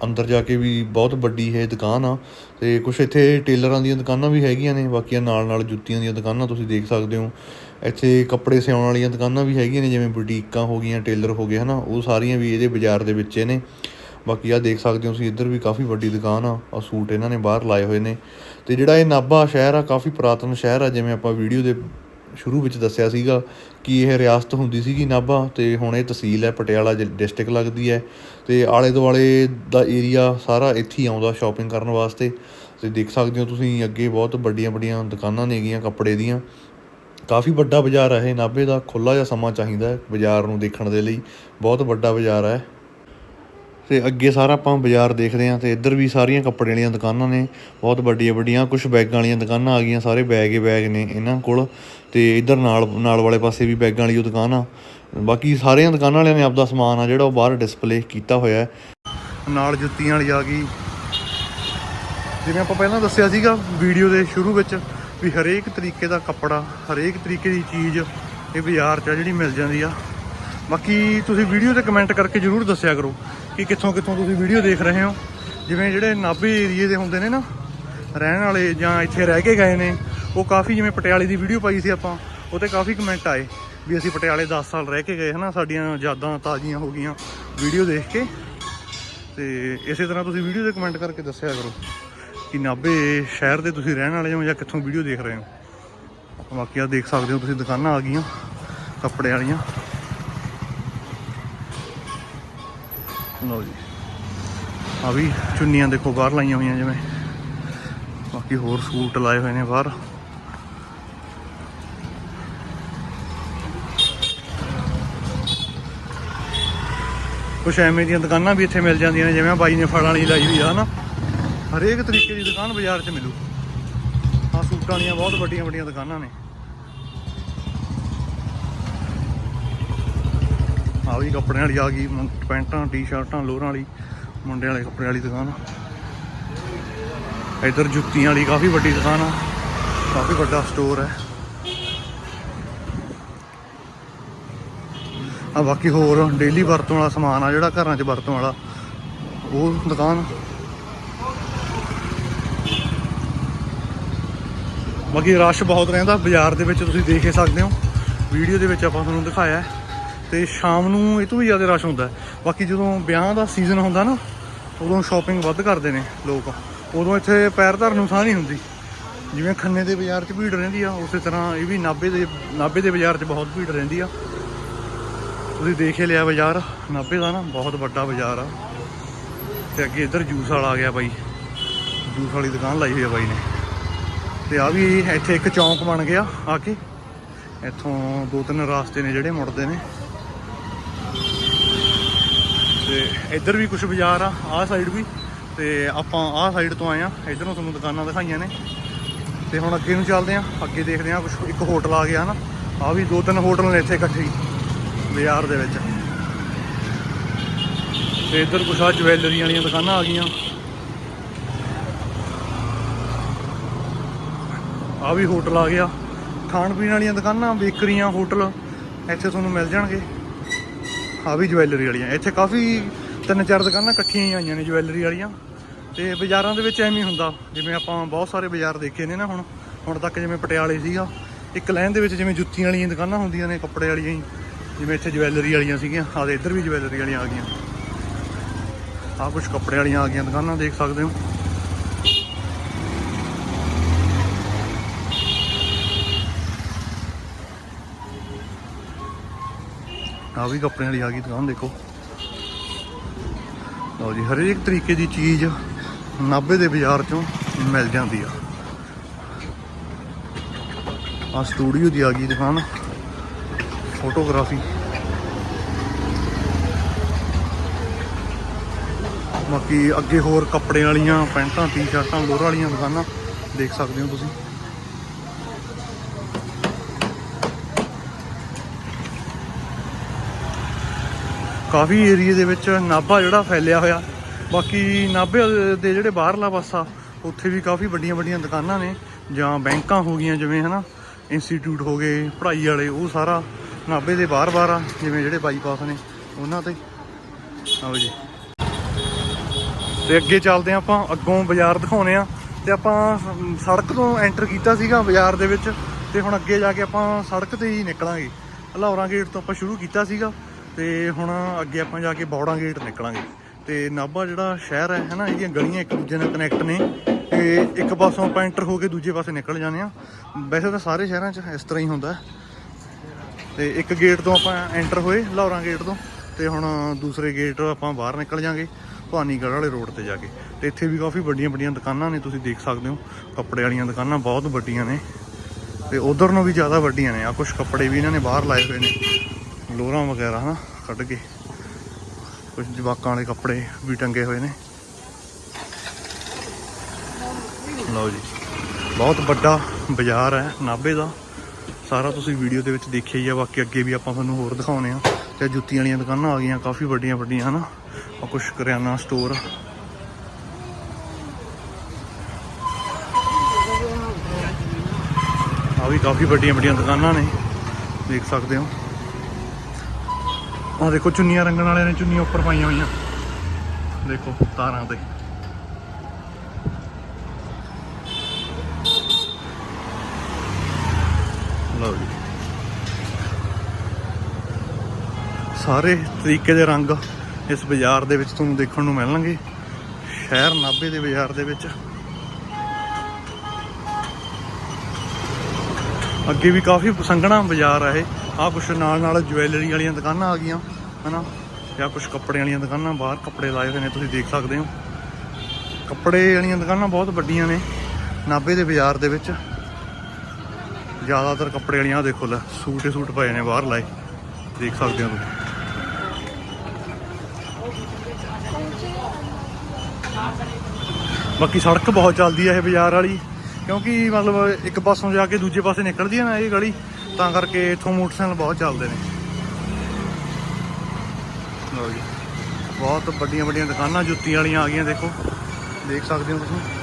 ਅੰਦਰ ਜਾ ਕੇ ਵੀ ਬਹੁਤ ਵੱਡੀ ਇਹ ਦੁਕਾਨ ਆ ਤੇ ਕੁਝ ਇੱਥੇ ਟੇਲਰਾਂ ਦੀਆਂ ਦੁਕਾਨਾਂ ਵੀ ਹੈਗੀਆਂ ਨੇ, ਬਾਕੀਆਂ ਨਾਲ ਨਾਲ ਜੁੱਤੀਆਂ ਦੀਆਂ ਦੁਕਾਨਾਂ ਤੁਸੀਂ ਦੇਖ ਸਕਦੇ ਹੋ। ਇੱਥੇ ਕੱਪੜੇ ਸਿਉਣ ਵਾਲੀਆਂ ਦੁਕਾਨਾਂ ਵੀ ਹੈਗੀਆਂ ਨੇ, ਜਿਵੇਂ ਬੁਟੀਕਾਂ ਹੋ ਗਈਆਂ, ਟੇਲਰ ਹੋ ਗਏ, ਹਨਾ, ਉਹ ਸਾਰੀਆਂ ਵੀ ਇਹਦੇ ਬਾਜ਼ਾਰ ਦੇ ਵਿੱਚ ਨੇ। ਬਾਕੀ ਆ ਦੇਖ ਸਕਦੇ ਹੋ ਤੁਸੀਂ, ਇੱਧਰ ਵੀ ਕਾਫੀ ਵੱਡੀ ਦੁਕਾਨ ਆ ਆ ਸੂਟ ਇਹਨਾਂ ਨੇ ਬਾਹਰ ਲਾਏ ਹੋਏ ਨੇ। ਤੇ ਜਿਹੜਾ ਇਹ ਨਾਭਾ ਸ਼ਹਿਰ ਆ, ਕਾਫੀ ਪੁਰਾਤਨ ਸ਼ਹਿਰ ਆ, ਜਿਵੇਂ ਆਪਾਂ ਵੀਡੀਓ ਦੇ ਸ਼ੁਰੂ ਵਿੱਚ ਦੱਸਿਆ ਸੀਗਾ ਕਿ ਇਹ ਰਿਆਸਤ ਹੁੰਦੀ ਸੀਗੀ ਨਾਭਾ ਤੇ ਹੁਣ ਇਹ ਤਹਿਸੀਲ ਹੈ, ਪਟਿਆਲਾ ਡਿਸਟ੍ਰਿਕਟ ਲੱਗਦੀ ਹੈ ਤੇ ਆਲੇ ਦੁਆਲੇ ਦਾ ਏਰੀਆ ਸਾਰਾ ਇੱਥੇ ਹੀ ਆਉਂਦਾ ਸ਼ਾਪਿੰਗ ਕਰਨ ਵਾਸਤੇ ਤੇ ਦੇਖ ਸਕਦੇ ਹੋ ਤੁਸੀਂ ਅੱਗੇ ਬਹੁਤ ਵੱਡੀਆਂ ਵੱਡੀਆਂ ਦੁਕਾਨਾਂ ਨੇਗੀਆਂ ਕੱਪੜੇ ਦੀਆਂ। ਕਾਫੀ ਵੱਡਾ ਬਾਜ਼ਾਰ ਹੈ ਇਹ ਨਾਭੇ ਦਾ ਖੁੱਲਾ ਜਿਹਾ ਸਮਾਂ ਚਾਹੀਦਾ ਹੈ ਬਾਜ਼ਾਰ ਨੂੰ ਦੇਖਣ ਦੇ ਲਈ, ਬਹੁਤ ਵੱਡਾ ਬਾਜ਼ਾਰ ਹੈ। ਤੇ ਅੱਗੇ ਸਾਰਾ ਆਪਾਂ ਬਾਜ਼ਾਰ ਦੇਖਦੇ ਹਾਂ ਤੇ ਇੱਧਰ ਵੀ ਸਾਰੀਆਂ ਕੱਪੜੇ ਵਾਲੀਆਂ ਦੁਕਾਨਾਂ ਨੇ, ਬਹੁਤ ਵੱਡੀਆਂ ਵੱਡੀਆਂ ਕੁਝ ਬੈਗਾਂ ਵਾਲੀਆਂ ਦੁਕਾਨਾਂ ਆ ਗਈਆਂ, ਸਾਰੇ ਬੈਗ ਹੀ ਬੈਗ ਨੇ ਇਹਨਾਂ ਕੋਲ। ਤੇ ਇੱਧਰ ਨਾਲ ਨਾਲ ਵਾਲੇ ਪਾਸੇ ਵੀ ਬੈਗਾਂ ਵਾਲੀ ਉਹ ਦੁਕਾਨ ਆ। ਬਾਕੀ ਸਾਰੀਆਂ ਦੁਕਾਨਾਂ ਵਾਲਿਆਂ ਨੇ ਆਪਦਾ ਸਮਾਨ ਆ, ਜਿਹੜਾ ਉਹ ਬਾਹਰ ਡਿਸਪਲੇ ਕੀਤਾ ਹੋਇਆ ਹੈ। ਨਾਲ ਜੁੱਤੀਆਂ ਵਾਲੀ ਆ ਗਈ। ਜਿਵੇਂ ਆਪਾਂ ਪਹਿਲਾਂ ਦੱਸਿਆ ਸੀਗਾ ਵੀਡੀਓ ਦੇ ਸ਼ੁਰੂ ਵਿੱਚ ਵੀ ਹਰੇਕ ਤਰੀਕੇ ਦਾ ਕੱਪੜਾ, ਹਰੇਕ ਤਰੀਕੇ ਦੀ ਚੀਜ਼ ਇਹ ਬਾਜ਼ਾਰ 'ਚ ਆ ਜਿਹੜੀ ਮਿਲ ਜਾਂਦੀ ਆ। ਬਾਕੀ ਤੁਸੀਂ ਵੀਡੀਓ ਤੇ ਕਮੈਂਟ ਕਰਕੇ ਜਰੂਰ ਦੱਸਿਆ ਕਰੋ ਕਿ ਕਿੱਥੋਂ ਕਿੱਥੋਂ ਤੁਸੀਂ ਵੀਡੀਓ ਦੇਖ ਰਹੇ ਹੋ। ਜਿਵੇਂ ਜਿਹੜੇ ਨਾਭੇ ਏਰੀਏ ਦੇ ਹੁੰਦੇ ਨੇ ਨਾ, ਰਹਿਣ ਵਾਲੇ ਜਾਂ ਇੱਥੇ ਰਹਿ ਕੇ ਗਏ ਨੇ ਉਹ ਕਾਫੀ ਜਿਵੇਂ ਪਟਿਆਲੇ ਦੀ ਵੀਡੀਓ ਪਾਈ ਸੀ ਆਪਾਂ, ਉਹ ਤੇ ਕਾਫੀ ਕਮੈਂਟ ਆਏ ਵੀ ਅਸੀਂ ਪਟਿਆਲੇ 10 ਸਾਲ ਰਹਿ ਕੇ ਗਏ, ਹਨਾ, ਸਾਡੀਆਂ ਯਾਦਾਂ ਤਾਜ਼ੀਆਂ ਹੋ ਗਈਆਂ ਵੀਡੀਓ ਦੇਖ ਕੇ। ਤੇ ਇਸੇ ਤਰ੍ਹਾਂ ਤੁਸੀਂ ਵੀਡੀਓ ਤੇ ਕਮੈਂਟ ਕਰਕੇ ਦੱਸਿਆ ਕਰੋ ਕਿ ਨਾਭੇ ਸ਼ਹਿਰ ਦੇ ਤੁਸੀਂ ਰਹਿਣ ਵਾਲੇ ਹੋ ਜਾਂ ਕਿੱਥੋਂ ਵੀਡੀਓ ਦੇਖ ਰਹੇ ਹੋ। ਬਾਕੀ ਆ ਦੇਖ ਸਕਦੇ ਹੋ ਤੁਸੀਂ, ਦੁਕਾਨਾਂ ਆ ਗਈਆਂ, ਕੱਪੜੇ ਵਾਲੀਆਂ। ਲਓ ਜੀ। ਆ ਵੀ ਚੁੰਨੀਆਂ ਦੇਖੋ ਬਾਹਰ ਲਾਈਆਂ ਹੋਈਆਂ ਜਿਵੇਂ। ਬਾਕੀ ਹੋਰ ਸੂਟ ਲਾਏ ਹੋਏ ਨੇ ਬਾਹਰ। ਕੁਛ ਐਵੇਂ ਦੀਆਂ ਦੁਕਾਨਾਂ ਵੀ ਇੱਥੇ ਮਿਲ ਜਾਂਦੀਆਂ ਨੇ, ਜਿਵੇਂ ਬਾਈ ਨੇ ਫਲਾਂ ਵਾਲੀ ਲਾਈ ਹੋਈ ਆ ਨਾ ਹਰੇਕ ਤਰੀਕੇ ਦੀ ਦੁਕਾਨ ਬਾਜ਼ਾਰ 'ਚ ਮਿਲੂ। ਆ ਸੂਟਾਂ ਵਾਲੀਆਂ ਬਹੁਤ ਵੱਡੀਆਂ ਵੱਡੀਆਂ ਦੁਕਾਨਾਂ ਨੇ। ਆ ਵੀ ਕੱਪੜਿਆਂ ਵਾਲੀ ਆ ਗਈ ਪੈਂਟਾਂ, ਟੀ-ਸ਼ਰਟਾਂ, ਲੋਰਾਂ ਵਾਲੀ, ਮੁੰਡਿਆਂ ਵਾਲੇ ਕੱਪੜੇ ਵਾਲੀ ਦੁਕਾਨ ਇੱਧਰ ਜੁੱਤੀਆਂ ਵਾਲੀ ਕਾਫੀ ਵੱਡੀ ਦੁਕਾਨ ਆ, ਕਾਫੀ ਵੱਡਾ ਸਟੋਰ ਹੈ ਆ ਬਾਕੀ ਹੋਰ ਡੇਲੀ ਵਰਤੋਂ ਵਾਲਾ ਸਮਾਨ ਆ ਜਿਹੜਾ ਘਰਾਂ 'ਚ ਵਰਤੋਂ ਵਾਲਾ। ਉਹ ਦੁਕਾਨ। ਬਾਕੀ ਰਸ਼ ਬਹੁਤ ਰਹਿੰਦਾ, ਬਾਜ਼ਾਰ ਦੇ ਵਿੱਚ ਤੁਸੀਂ ਦੇਖ ਹੀ ਸਕਦੇ ਹੋ। ਵੀਡੀਓ ਦੇ ਵਿੱਚ ਆਪਾਂ ਤੁਹਾਨੂੰ ਦਿਖਾਇਆ ਹੈ। ਤੇ ਸ਼ਾਮ ਨੂੰ ਇਹ ਤੋਂ ਵੀ ਜ਼ਿਆਦਾ ਰਸ਼ ਹੁੰਦਾ ਬਾਕੀ ਜਦੋਂ ਵਿਆਹ ਦਾ ਸੀਜ਼ਨ ਹੁੰਦਾ ਨਾ, ਉਦੋਂ ਸ਼ਾਪਿੰਗ ਵੱਧ ਕਰਦੇ ਨੇ ਲੋਕ। ਉਦੋਂ ਇੱਥੇ ਪੈਰ ਧਰਨ ਨੂੰ ਥਾਂ ਨਹੀਂ ਹੁੰਦੀ। ਜਿਵੇਂ ਖੰਨੇ ਦੇ ਬਾਜ਼ਾਰ 'ਚ ਭੀੜ ਰਹਿੰਦੀ ਆ, ਉਸੇ ਤਰ੍ਹਾਂ ਇਹ ਵੀ ਨਾਭੇ ਦੇ ਨਾਭੇ ਦੇ ਬਾਜ਼ਾਰ 'ਚ ਬਹੁਤ ਭੀੜ ਰਹਿੰਦੀ ਆ। ਤੁਸੀਂ ਦੇਖ ਹੀ ਲਿਆ ਬਾਜ਼ਾਰ, ਨਾਭੇ ਦਾ ਨਾ ਬਹੁਤ ਵੱਡਾ ਬਾਜ਼ਾਰ ਆ। ਤੇ ਅੱਗੇ ਇੱਧਰ ਜੂਸ ਵਾਲਾ ਆ ਗਿਆ ਬਾਈ। ਜੂਸ ਵਾਲੀ ਦੁਕਾਨ ਲਾਈ ਹੋਈ ਆ ਬਾਈ ਨੇ। ਤੇ ਆ ਵੀ ਇੱਥੇ ਇੱਕ ਚੌਂਕ ਬਣ ਗਿਆ ਆ ਕੇ। ਇੱਥੋਂ ਦੋ ਤਿੰਨ ਰਾਸਤੇ ਨੇ ਜਿਹੜੇ ਮੁੜਦੇ ਨੇ। ਤੇ ਇੱਧਰ ਵੀ ਕੁਝ ਬਾਜ਼ਾਰ ਆ, ਆਹ ਸਾਈਡ ਵੀ। ਤੇ ਆਪਾਂ ਆਹ ਸਾਈਡ ਤੋਂ ਆਏ ਆ। ਇੱਧਰੋਂ ਤੁਹਾਨੂੰ ਦੁਕਾਨਾਂ ਦਿਖਾਈਆਂ ਨੇ। ਤੇ ਹੁਣ ਅੱਗੇ ਨੂੰ ਚੱਲਦੇ ਆ। ਅੱਗੇ ਦੇਖਦੇ ਆ ਕੁਝ ਇੱਕ ਹੋਟਲ ਆ ਗਿਆ ਨਾ। ਆ ਵੀ ਦੋ ਤਿੰਨ ਹੋਟਲ ਨੇ ਇੱਥੇ ਇਕੱਠੇ ਬਾਜ਼ਾਰ ਦੇ ਵਿੱਚ। ਤੇ ਇੱਧਰ ਕੁਛ ਆ ਜਵੈਲਰੀ ਵਾਲੀਆਂ ਦੁਕਾਨਾਂ ਆ ਗਈਆਂ। ਆ ਵੀ ਹੋਟਲ ਆ ਗਿਆ। ਖਾਣ ਪੀਣ ਵਾਲੀਆਂ ਦੁਕਾਨਾਂ, ਬੇਕਰੀਆਂ, ਹੋਟਲ, ਇੱਥੇ ਤੁਹਾਨੂੰ ਮਿਲ ਜਾਣਗੇ। ਆ ਵੀ ਜਵੈਲਰੀ ਵਾਲੀਆਂ। ਇੱਥੇ ਕਾਫੀ ਤਿੰਨ ਚਾਰ ਦੁਕਾਨਾਂ ਇਕੱਠੀਆਂ ਹੀ ਆਈਆਂ ਨੇ ਜਵੈਲਰੀ ਵਾਲੀਆਂ। ਤੇ ਬਾਜ਼ਾਰਾਂ ਦੇ ਵਿੱਚ ਐਵੇਂ ਹੁੰਦਾ, ਜਿਵੇਂ ਆਪਾਂ ਬਹੁਤ ਸਾਰੇ ਬਾਜ਼ਾਰ ਦੇਖੇ ਨੇ ਨਾ ਹੁਣ। ਹੁਣ ਤੱਕ ਜਿਵੇਂ ਪਟਿਆਲੇ ਸੀਗਾ, ਇੱਕ ਲਾਈਨ ਦੇ ਵਿੱਚ ਜਿਵੇਂ ਜੁੱਤੀਆਂ ਵਾਲੀਆਂ ਦੁਕਾਨਾਂ ਹੁੰਦੀਆਂ ਨੇ, ਕੱਪੜੇ ਵਾਲੀਆਂ ਹੀ। ਜਿਵੇਂ ਇੱਥੇ ਜਵੈਲਰੀ ਵਾਲੀਆਂ ਸੀਗੀਆਂ, ਆਹ ਇੱਧਰ ਵੀ ਜਵੈਲਰੀ ਵਾਲੀਆਂ ਆ ਗਈਆਂ। ਆਹ ਕੁਝ ਕੱਪੜੇ ਵਾਲੀਆਂ ਆ ਗਈਆਂ, ਦੁਕਾਨਾਂ ਦੇਖ ਸਕਦੇ ਹੋ। ਆ ਵੀ ਕੱਪੜਿਆਂ ਵਾਲੀ ਆ ਗਈ ਦੁਕਾਨ, ਦੇਖੋ। ਲਓ ਜੀ, ਹਰੇਕ ਤਰੀਕੇ ਦੀ ਚੀਜ਼ ਨਾਭੇ ਦੇ ਬਾਜ਼ਾਰ ਚੋਂ ਮਿਲ ਜਾਂਦੀ ਆ। ਆ ਸਟੂਡੀਓ ਦੀ ਆ ਗਈ ਦੁਕਾਨ। ਫੋਟੋਗ੍ਰਾਫੀ। ਬਾਕੀ ਅੱਗੇ ਹੋਰ ਕੱਪੜੇ ਵਾਲੀਆਂ, ਪੈਂਟਾਂ, ਟੀ-ਸ਼ਰਟਾਂ ਲੋਅਰ ਵਾਲੀਆਂ ਦੁਕਾਨਾਂ ਦੇਖ ਸਕਦੇ ਹੋ ਤੁਸੀਂ। ਕਾਫੀ ਏਰੀਏ ਦੇ ਵਿੱਚ ਨਾਭਾ ਜਿਹੜਾ ਫੈਲਿਆ ਹੋਇਆ। ਬਾਕੀ ਨਾਭੇ ਦੇ ਜਿਹੜੇ ਬਾਹਰਲਾ ਪਾਸਾ, ਉੱਥੇ ਵੀ ਕਾਫੀ ਵੱਡੀਆਂ ਵੱਡੀਆਂ ਦੁਕਾਨਾਂ ਨੇ, ਜਾਂ ਬੈਂਕਾਂ ਹੋ ਗਈਆਂ ਜਿਵੇਂ ਹਨਾ, ਇੰਸਟੀਚਿਊਟ ਹੋ ਗਏ, ਪੜ੍ਹਾਈ ਵਾਲੇ, ਉਹ ਸਾਰਾ ਨਾਭੇ ਦੇ ਬਾਹਰ-ਬਾਹਰ ਆ, ਜਿਵੇਂ ਜਿਹੜੇ ਬਾਈਪਾਸ ਨੇ, ਉਹਨਾਂ ਤੇ। ਆਓ ਜੀ। ਤੇ ਅੱਗੇ ਚੱਲਦੇ ਹਾਂ ਆਪਾਂ, ਅੱਗੋਂ ਬਾਜ਼ਾਰ ਦਿਖਾਉਨੇ ਆ ਤੇ ਆਪਾਂ ਸੜਕ ਤੋਂ ਐਂਟਰ ਕੀਤਾ ਸੀਗਾ ਬਾਜ਼ਾਰ ਦੇ ਵਿੱਚ, ਤੇ ਹੁਣ ਅੱਗੇ ਜਾ ਕੇ ਆਪਾਂ ਸੜਕ ਤੇ ਹੀ ਨਿਕਲਾਂਗੇ। ਲਾਹੌਰਾਂ ਗੇਟ ਤੋਂ ਆਪਾਂ ਸ਼ੁਰੂ ਕੀਤਾ ਸੀਗਾ, ਤੇ ਹੁਣ ਅੱਗੇ ਆਪਾਂ ਜਾ ਕੇ ਬੌੜਾਂ ਗੇਟ ਨਿਕਲਾਂਗੇ। ਤੇ ਨਾਭਾ ਜਿਹੜਾ ਸ਼ਹਿਰ ਹੈ, ਹਨਾ, ਇਹਦੀਆਂ ਗਲੀਆਂ ਇੱਕ ਦੂਜੇ ਨਾਲ ਕਨੈਕਟ ਨੇ। ਤੇ ਇੱਕ ਪਾਸੋਂ ਆਪਾਂ ਐਂਟਰ ਹੋ ਕੇ ਦੂਜੇ ਪਾਸੇ ਨਿਕਲ ਜਾਂਦੇ ਆ ਵੈਸੇ ਤਾਂ ਸਾਰੇ ਸ਼ਹਿਰਾਂ 'ਚ ਇਸ ਤਰ੍ਹਾਂ ਹੀ ਹੁੰਦਾ। ਤੇ ਇੱਕ ਗੇਟ ਤੋਂ ਆਪਾਂ ਐਂਟਰ ਹੋਏ, ਲਾਹੌਰਾਂ ਗੇਟ ਤੋਂ। ਤੇ ਹੁਣ ਦੂਸਰੇ ਗੇਟ ਆਪਾਂ ਬਾਹਰ ਨਿਕਲ ਜਾਾਂਗੇ, ਭਵਾਨੀਗੜ੍ਹ ਵਾਲੇ ਰੋਡ ਤੇ ਜਾ ਕੇ। ਤੇ ਇੱਥੇ ਵੀ ਕਾਫੀ ਵੱਡੀਆਂ ਵੱਡੀਆਂ ਦੁਕਾਨਾਂ ਨੇ, ਤੁਸੀਂ ਦੇਖ ਸਕਦੇ ਹੋ। ਕੱਪੜੇ ਵਾਲੀਆਂ ਦੁਕਾਨਾਂ ਬਹੁਤ ਵੱਡੀਆਂ ਨੇ। ਤੇ ਉਧਰ ਨੂੰ ਵੀ ਜ਼ਿਆਦਾ ਵੱਡੀਆਂ ਨੇ। ਆ ਕੁਝ ਕੱਪੜੇ ਵੀ ਇਹਨਾਂ ਨੇ ਬਾਹਰ ਲਾਏ ਹੋਏ ਨੇ। ਲੋਰਾਂ ਵਗੈਰਾ, ਹਨਾ, ਕੱਢ ਕੇ। ਕੁਝ ਜਵਾਕਾਂ ਵਾਲੇ ਕੱਪੜੇ ਵੀ ਟੰਗੇ ਹੋਏ ਨੇ। ਲਓ ਜੀ। ਬਹੁਤ ਵੱਡਾ ਬਾਜ਼ਾਰ ਹੈ, ਨਾਭੇ ਦਾ। ਸਾਰਾ ਤੁਸੀਂ ਵੀਡੀਓ ਦੇ ਵਿੱਚ ਦੇਖਿਆ ਹੀ ਆ, ਬਾਕੀ ਅੱਗੇ ਵੀ ਆਪਾਂ ਤੁਹਾਨੂੰ ਹੋਰ ਦਿਖਾਉਨੇ ਆ। ਤੇ ਜੁੱਤੀਆਂ ਵਾਲੀਆਂ ਦੁਕਾਨਾਂ ਆ ਗਈਆਂ, ਕਾਫੀ ਵੱਡੀਆਂ ਵੱਡੀਆਂ, ਹਨਾ? ਆ ਕੁਝ ਕਰਿਆਨਾ ਸਟੋਰ ਆ ਵੀ ਕਾਫੀ ਵੱਡੀਆਂ ਵੱਡੀਆਂ ਦੁਕਾਨਾਂ ਨੇ, ਦੇਖ ਸਕਦੇ ਹੋ। ਆ ਦੇਖੋ, ਚੁੰਨੀਆਂ ਰੰਗਣ ਵਾਲਿਆਂ ਨੇ ਚੁੰਨੀਆਂ ਉੱਪਰ ਪਾਈਆਂ ਹੋਈਆਂ। ਦੇਖੋ, ਤਾਰਾਂ ਤੇ। ਲਓ ਜੀ। ਸਾਰੇ ਤਰੀਕੇ ਦੇ ਰੰਗ ਇਸ ਬਾਜ਼ਾਰ ਦੇ ਵਿੱਚ ਤੁਹਾਨੂੰ ਦੇਖਣ ਨੂੰ ਮਿਲਣਗੇ। ਸ਼ਹਿਰ ਨਾਭੇ ਦੇ ਬਾਜ਼ਾਰ ਦੇ ਵਿੱਚ। ਅੱਗੇ ਵੀ ਕਾਫੀ ਸੰਘਣਾ ਬਾਜ਼ਾਰ ਆ ਇਹ। ਆ ਕੁਛ ਨਾਲ ਨਾਲ ਜੁਐਲਰੀ ਵਾਲੀਆਂ ਦੁਕਾਨਾਂ ਆ ਗਈਆਂ, ਹਨਾ? ਜਾਂ ਕੁਛ ਕੱਪੜੇ ਵਾਲੀਆਂ ਦੁਕਾਨਾਂ, ਬਾਹਰ ਕੱਪੜੇ ਲਾਏ ਹੋਏ ਨੇ, ਤੁਸੀਂ ਦੇਖ ਸਕਦੇ ਹੋ। ਕੱਪੜੇ ਵਾਲੀਆਂ ਦੁਕਾਨਾਂ ਬਹੁਤ ਵੱਡੀਆਂ ਨੇ ਨਾਭੇ ਦੇ ਬਾਜ਼ਾਰ ਦੇ ਵਿੱਚ। ਜ਼ਿਆਦਾਤਰ ਕੱਪੜੇ ਵਾਲੀਆਂ ਦੇਖੋ ਲੈ, ਸੂਟ ਹੀ ਸੂਟ ਪਏ ਨੇ ਬਾਹਰ ਲਾਏ ਦੇਖ ਸਕਦੇ ਹੋ ਤੁਸੀਂ। ਬਾਕੀ ਸੜਕ ਬਹੁਤ ਚੱਲਦੀ ਹੈ ਇਹ ਬਾਜ਼ਾਰ ਵਾਲੀ, ਕਿਉਂਕਿ ਮਤਲਬ ਇੱਕ ਪਾਸੋਂ ਜਾ ਕੇ ਦੂਜੇ ਪਾਸੇ ਨਿਕਲਦੀ ਹੈ ਨਾ ਇਹ ਗਲੀ, ਤਾਂ ਕਰਕੇ ਇੱਥੋਂ ਮੋਟਰਸਾਈਕਲ ਬਹੁਤ ਚੱਲਦੇ ਨੇ। ਲਓ ਜੀ, ਬਹੁਤ ਵੱਡੀਆਂ ਵੱਡੀਆਂ ਦੁਕਾਨਾਂ ਜੁੱਤੀਆਂ ਵਾਲੀਆਂ ਆ ਗਈਆਂ, ਦੇਖੋ, ਦੇਖ ਸਕਦੇ ਹੋ ਤੁਸੀਂ।